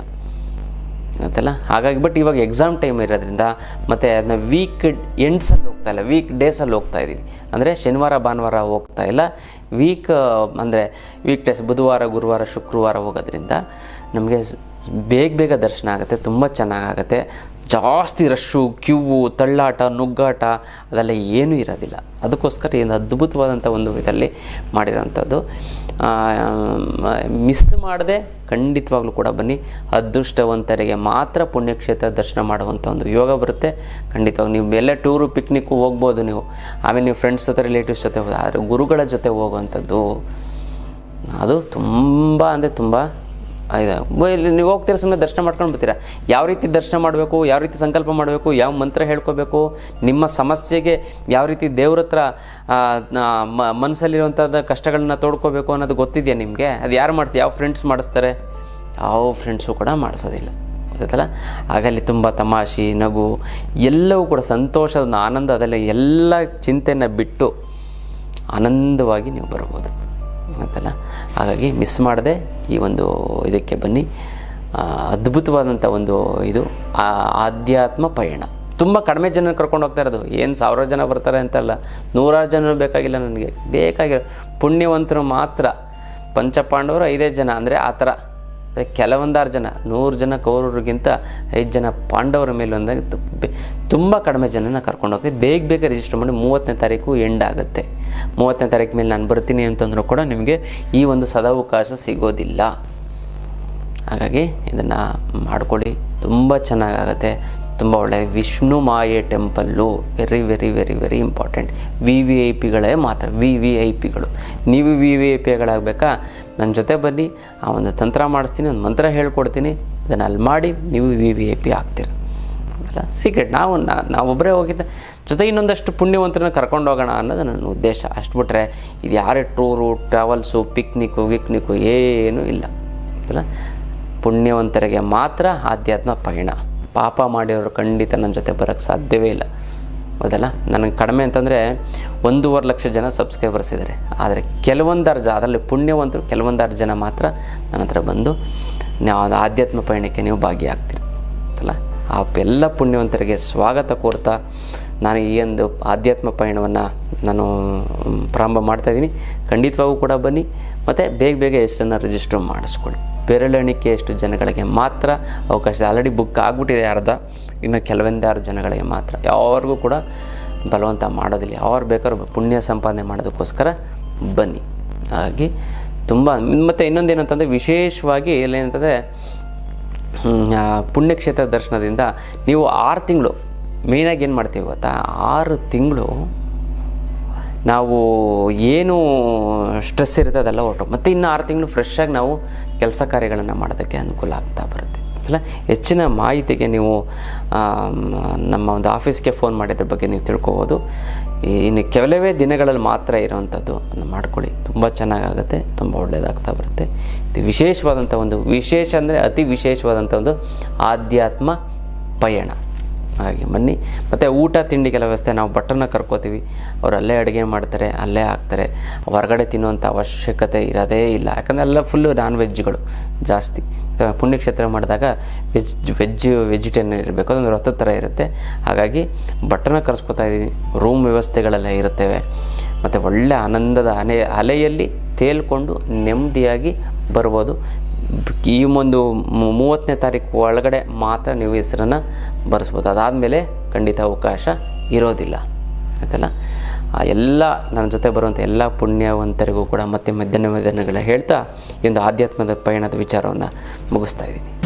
ಆಯ್ತಲ್ಲ ಹಾಗಾಗಿ ಬಟ್ ಇವಾಗ ಎಕ್ಸಾಮ್ ಟೈಮ್ ಇರೋದ್ರಿಂದ ಮತ್ತು ಅದನ್ನ ವೀಕ್ ಎಂಡ್ಸಲ್ಲಿ ಹೋಗ್ತಾ ಇಲ್ಲ. ವೀಕ್ ಡೇಸಲ್ಲಿ ಹೋಗ್ತಾ ಇದ್ದೀವಿ ಅಂದರೆ ಶನಿವಾರ, ಭಾನುವಾರ ಹೋಗ್ತಾ ಇಲ್ಲ. ವೀಕ್ ಅಂದರೆ ವೀಕ್ ಡೇಸ್ ಬುಧವಾರ, ಗುರುವಾರ, ಶುಕ್ರವಾರ ಹೋಗೋದ್ರಿಂದ ನಮಗೆ ಬೇಗ ಬೇಗ ದರ್ಶನ ಆಗುತ್ತೆ, ತುಂಬ ಚೆನ್ನಾಗಾಗುತ್ತೆ ಜಾಸ್ತಿ ರಶ್ಶು ಕ್ಯೂವು ತಳ್ಳಾಟ, ನುಗ್ಗಾಟ, ಅದೆಲ್ಲ ಏನೂ ಇರೋದಿಲ್ಲ. ಅದಕ್ಕೋಸ್ಕರ ಏನು ಅದ್ಭುತವಾದಂಥ ಒಂದು ಇದರಲ್ಲಿ ಮಾಡಿರೋಂಥದ್ದು. ಮಿಸ್ ಮಾಡದೆ ಖಂಡಿತವಾಗ್ಲೂ ಕೂಡ ಬನ್ನಿ. ಅದೃಷ್ಟವಂತರಿಗೆ ಮಾತ್ರ ಪುಣ್ಯಕ್ಷೇತ್ರ ದರ್ಶನ ಮಾಡುವಂಥ ಒಂದು ಯೋಗ ಬರುತ್ತೆ. ಖಂಡಿತವಾಗಿ ನೀವು ಎಲ್ಲ ಟೂರು ಪಿಕ್ನಿಕ್ಕು ಹೋಗ್ಬೋದು ನೀವು. ಆಮೇಲೆ ನೀವು ಫ್ರೆಂಡ್ಸ್ ಜೊತೆ ರಿಲೇಟಿವ್ಸ್ ಜೊತೆ ಹೋದ ಆದರೆ ಗುರುಗಳ ಜೊತೆ ಹೋಗುವಂಥದ್ದು, ಅದು ತುಂಬ ಅಂದರೆ ತುಂಬ ಇಲ್ಲಿ ನೀವು ಹೋಗ್ತೀರ ಸುಮ್ಮನೆ ದರ್ಶನ ಮಾಡ್ಕೊಂಡು ಬರ್ತೀರಾ ಯಾವ ರೀತಿ ದರ್ಶನ ಮಾಡಬೇಕು, ಯಾವ ರೀತಿ ಸಂಕಲ್ಪ ಮಾಡಬೇಕು, ಯಾವ ಮಂತ್ರ ಹೇಳ್ಕೋಬೇಕು, ನಿಮ್ಮ ಸಮಸ್ಯೆಗೆ ಯಾವ ರೀತಿ ದೇವ್ರ ಹತ್ರ ಮನಸ್ಸಲ್ಲಿರುವಂಥದ್ದು ಕಷ್ಟಗಳನ್ನ ತೋಡ್ಕೋಬೇಕು ಅನ್ನೋದು ಗೊತ್ತಿದೆಯಾ ನಿಮಗೆ? ಅದು ಯಾರು ಮಾಡ್ತೀವಿ ಯಾವ ಫ್ರೆಂಡ್ಸ್ ಮಾಡಿಸ್ತಾರೆ? ಯಾವ ಫ್ರೆಂಡ್ಸು ಕೂಡ ಮಾಡಿಸೋದಿಲ್ಲ. ಗೊತ್ತಾಯ್ತಲ್ಲ? ಹಾಗಲ್ಲಿ ಅಲ್ಲಿ ತುಂಬ ತಮಾಷೆ, ನಗು, ಎಲ್ಲವೂ ಕೂಡ ಸಂತೋಷದ ಆನಂದ, ಅದೆಲ್ಲ ಎಲ್ಲ ಚಿಂತೆಯನ್ನು ಬಿಟ್ಟು ಆನಂದವಾಗಿ ನೀವು ಬರ್ಬೋದು. ಆಯ್ತಲ್ಲ ಹಾಗಾಗಿ ಮಿಸ್ ಮಾಡದೆ ಈ ಒಂದು ಇದಕ್ಕೆ ಬನ್ನಿ. ಅದ್ಭುತವಾದಂಥ ಒಂದು ಇದು ಆಧ್ಯಾತ್ಮ ಪಯಣ. ತುಂಬ ಕಡಿಮೆ ಜನ ಕರ್ಕೊಂಡು ಹೋಗ್ತಾ ಇರೋದು. ಏನು ಸಾವಿರ ಜನ ಬರ್ತಾರೆ ಅಂತಲ್ಲ. ನೂರಾರು ಜನ ಬೇಕಾಗಿಲ್ಲ ನನಗೆ. ಬೇಕಾಗಿರೋ ಪುಣ್ಯವಂತರು ಮಾತ್ರ. ಪಂಚಪಾಂಡವರು ಐದೇ ಜನ. ಅಂದರೆ ಆ ಥರ ಕೆಲವೊಂದಾರು ಜನ, ನೂರು ಜನ ಕೌರವರಿಗಿಂತ ಐದು ಜನ ಪಾಂಡವರ ಮೇಲೆ ಒಂದಾಗಿ ತುಂಬ ಕಡಿಮೆ ಜನನ ಕರ್ಕೊಂಡು ಹೋಗ್ತೀವಿ. ಬೇಗ ಬೇಗ ರಿಜಿಸ್ಟರ್ ಮಾಡಿ ಮೂವತ್ತನೇ ತಾರೀಕು ಎಂಡ್ ಆಗುತ್ತೆ. ಮೂವತ್ತನೇ ತಾರೀಕು ಮೇಲೆ ನಾನು ಬರ್ತೀನಿ ಅಂತಂದ್ರೂ ಕೂಡ ನಿಮಗೆ ಈ ಒಂದು ಸದಾವಕಾಶ ಸಿಗೋದಿಲ್ಲ. ಹಾಗಾಗಿ ಇದನ್ನು ಮಾಡ್ಕೊಳ್ಳಿ. ತುಂಬ ಚೆನ್ನಾಗಾಗತ್ತೆ. ತುಂಬ ಒಳ್ಳೆಯ Vishnu Maya temple. Very very very very important V V I ಪಿಗಳೇ ಮಾತ್ರ. ವಿ ವಿ ಐ ಪಿಗಳು ನೀವು ವಿ ವಿ ಐ ಪಿಗಳಾಗಬೇಕಾ ನನ್ನ ಜೊತೆ ಬನ್ನಿ. ಆ ಒಂದು ತಂತ್ರ ಮಾಡಿಸ್ತೀನಿ, ಒಂದು ಮಂತ್ರ ಹೇಳ್ಕೊಡ್ತೀನಿ. ಅದನ್ನು ಅಲ್ಲಿ ಮಾಡಿ ನೀವು ವಿ ವಿ ಐ ಪಿ ಆಗ್ತೀರ. ಅಲ್ಲ ಸೀಕ್ರೆಟ್ ನಾವು ನಾವೊಬ್ಬರೇ ಹೋಗಿದ್ದೆ ಜೊತೆ ಇನ್ನೊಂದಷ್ಟು ಪುಣ್ಯವಂತರನ್ನ ಕರ್ಕೊಂಡು ಹೋಗೋಣ ಅನ್ನೋದು ನನ್ನ ಉದ್ದೇಶ. ಅಷ್ಟು ಬಿಟ್ಟರೆ ಇದು ಯಾರೇ ಟೂರು ಟ್ರಾವೆಲ್ಸು ಪಿಕ್ನಿಕ್ಕು ಗಿಕ್ನಿಕ್ಕು ಏನೂ ಇಲ್ಲ. ಅಲ್ಲ ಪುಣ್ಯವಂತರಿಗೆ ಮಾತ್ರ ಆಧ್ಯಾತ್ಮ ಪಯಣ ಪಾಪ ಮಾಡಿರೋರು ಖಂಡಿತ ನನ್ನ ಜೊತೆ ಬರೋಕ್ಕೆ ಸಾಧ್ಯವೇ ಇಲ್ಲ. ಹೌದಲ್ಲ? ನನಗೆ ಕಡಿಮೆ ಅಂತಂದರೆ ಒಂದೂವರೆ ಲಕ್ಷ ಜನ ಸಬ್ಸ್ಕ್ರೈಬರ್ಸ್ ಇದ್ದಾರೆ ಆದರೆ ಕೆಲವೊಂದಾರು ಜ ಅದರಲ್ಲಿ ಪುಣ್ಯವಂತರು ಕೆಲವೊಂದಾರು ಜನ ಮಾತ್ರ ನನ್ನ ಹತ್ರ ಬಂದು ನಾವು ಆಧ್ಯಾತ್ಮ ಪಯಣಕ್ಕೆ ನೀವು ಭಾಗಿಯಾಗ್ತೀರಿ. ಅಲ್ಲ ಆ ಎಲ್ಲ ಪುಣ್ಯವಂತರಿಗೆ ಸ್ವಾಗತ ಕೋರ್ತಾ ನಾನು ಈ ಒಂದು ಆಧ್ಯಾತ್ಮ ಪಯಣವನ್ನು ನಾನು ಪ್ರಾರಂಭ ಪ್ರಾರಂಭ ಮಾಡ್ತಾಯಿದ್ದೀನಿ ಖಂಡಿತವಾಗೂ ಕೂಡ ಬನ್ನಿ. ಮತ್ತು ಬೇಗ ಬೇಗ ಎಷ್ಟನ್ನು ರಿಜಿಸ್ಟರ್ ಮಾಡಿಸ್ಕೊಳ್ಳಿ. ಬೆರಳೆಣಿಕೆ ಎಷ್ಟು ಜನಗಳಿಗೆ ಮಾತ್ರ ಅವಕಾಶ ಆಲ್ರೆಡಿ ಬುಕ್ ಆಗಿಬಿಟ್ಟಿದೆ ಅರ್ಧ ಇನ್ನು ಕೆಲವೊಂದಾರು ಜನಗಳಿಗೆ ಮಾತ್ರ. ಯಾರಿಗೂ ಕೂಡ ಬಲವಂತ ಮಾಡೋದಿಲ್ಲ. ಯಾರು ಬೇಕಾದ್ರೂ ಪುಣ್ಯ ಸಂಪಾದನೆ ಮಾಡೋದಕ್ಕೋಸ್ಕರ ಬನ್ನಿ. ಹಾಗಾಗಿ ತುಂಬ ಮತ್ತು ಇನ್ನೊಂದೇನಂತಂದರೆ ವಿಶೇಷವಾಗಿ ಆ, ಪುಣ್ಯಕ್ಷೇತ್ರ ದರ್ಶನದಿಂದ ನೀವು ಆರು ತಿಂಗಳು ಮೇಯ್ನಾಗಿ ಏನು ಮಾಡ್ತೀವಿ ಗೊತ್ತಾ? ಆರು ತಿಂಗಳು ನಾವು ಏನು ಸ್ಟ್ರೆಸ್ ಇರುತ್ತೆ ಅದೆಲ್ಲ ಹೊರಟು ಮತ್ತು ಇನ್ನು ಆರು ತಿಂಗಳು ಫ್ರೆಶ್ಶಾಗಿ ನಾವು ಕೆಲಸ ಕಾರ್ಯಗಳನ್ನು ಮಾಡೋದಕ್ಕೆ ಅನುಕೂಲ ಆಗ್ತಾ ಬರುತ್ತೆ. ಅಲ್ಲ, ಹೆಚ್ಚಿನ ಮಾಹಿತಿಗೆ ನೀವು ನಮ್ಮ ಒಂದು ಆಫೀಸ್ಗೆ ಫೋನ್ ಮಾಡಿದ್ರ ಬಗ್ಗೆ ನೀವು ತಿಳ್ಕೊಬೋದು. ಇನ್ನು ಕೆಲವೇ ದಿನಗಳಲ್ಲಿ ಮಾತ್ರ ಇರೋವಂಥದ್ದು ಅದನ್ನು ಮಾಡ್ಕೊಳ್ಳಿ. ತುಂಬ ಚೆನ್ನಾಗಾಗುತ್ತೆ, ತುಂಬ ಒಳ್ಳೆಯದಾಗ್ತಾ ಬರುತ್ತೆ. ಇದು ವಿಶೇಷವಾದಂಥ ಒಂದು ವಿಶೇಷ ಅಂದರೆ ಅತಿ ವಿಶೇಷವಾದಂಥ ಒಂದು ಆಧ್ಯಾತ್ಮ ಪಯಣ. ಹಾಗೆ. ಬನ್ನಿ. ಮತ್ತು ಊಟ ತಿಂಡಿಗೆಲ್ಲ ವ್ಯವಸ್ಥೆ ನಾವು ಬಟ್ಟನ್ನ ಕರ್ಕೋತೀವಿ. ಅವ್ರು ಅಲ್ಲೇ ಅಡುಗೆ ಮಾಡ್ತಾರೆ, ಅಲ್ಲೇ ಹಾಕ್ತಾರೆ. ಹೊರಗಡೆ ತಿನ್ನುವಂಥ ಅವಶ್ಯಕತೆ ಇರೋದೇ ಇಲ್ಲ. ಯಾಕಂದರೆ ಎಲ್ಲ ಫುಲ್ಲು ನಾನ್ ವೆಜ್ಗಳು ಜಾಸ್ತಿ ಪುಣ್ಯಕ್ಷೇತ್ರ ಮಾಡಿದಾಗ ವೆಜ್ ವೆಜ್ ವೆಜಿಟೇರಿಯನ್ ಇರಬೇಕು. ಅದೊಂದು ರಥ ಥರ ಇರುತ್ತೆ. ಹಾಗಾಗಿ ಬಟ್ಟನ ಕರೆಸ್ಕೊತಾ ಇದ್ದೀವಿ ರೂಮ್ ವ್ಯವಸ್ಥೆಗಳೆಲ್ಲ ಇರುತ್ತವೆ. ಮತ್ತು ಒಳ್ಳೆ ಆನಂದದ ಅನೆ ಅಲೆಯಲ್ಲಿ ತೇಲ್ಕೊಂಡು ನೆಮ್ಮದಿಯಾಗಿ ಬರ್ಬೋದು. ಈ ಒಂದು ಮೂವತ್ತನೇ ತಾರೀಕು ಒಳಗಡೆ ಮಾತ್ರ ನೀವು ಹೆಸರನ್ನು ಬರೆಸ್ಬೋದು. ಅದಾದಮೇಲೆ ಖಂಡಿತ ಅವಕಾಶ ಇರೋದಿಲ್ಲ. ಆಯ್ತಲ್ಲ? ಆ ಎಲ್ಲ ನನ್ನ ಜೊತೆ ಬರುವಂಥ ಎಲ್ಲ ಪುಣ್ಯವಂತರಿಗೂ ಕೂಡ ಮತ್ತೆ ಮಧ್ಯಾಹ್ನ ಮಧ್ಯಾಹ್ನಗಳ ಹೇಳ್ತಾ ಈ ಒಂದು ಆಧ್ಯಾತ್ಮದ ಪಯಣದ ವಿಚಾರವನ್ನು ಮುಗಿಸ್ತಾ ಇದ್ದೀನಿ.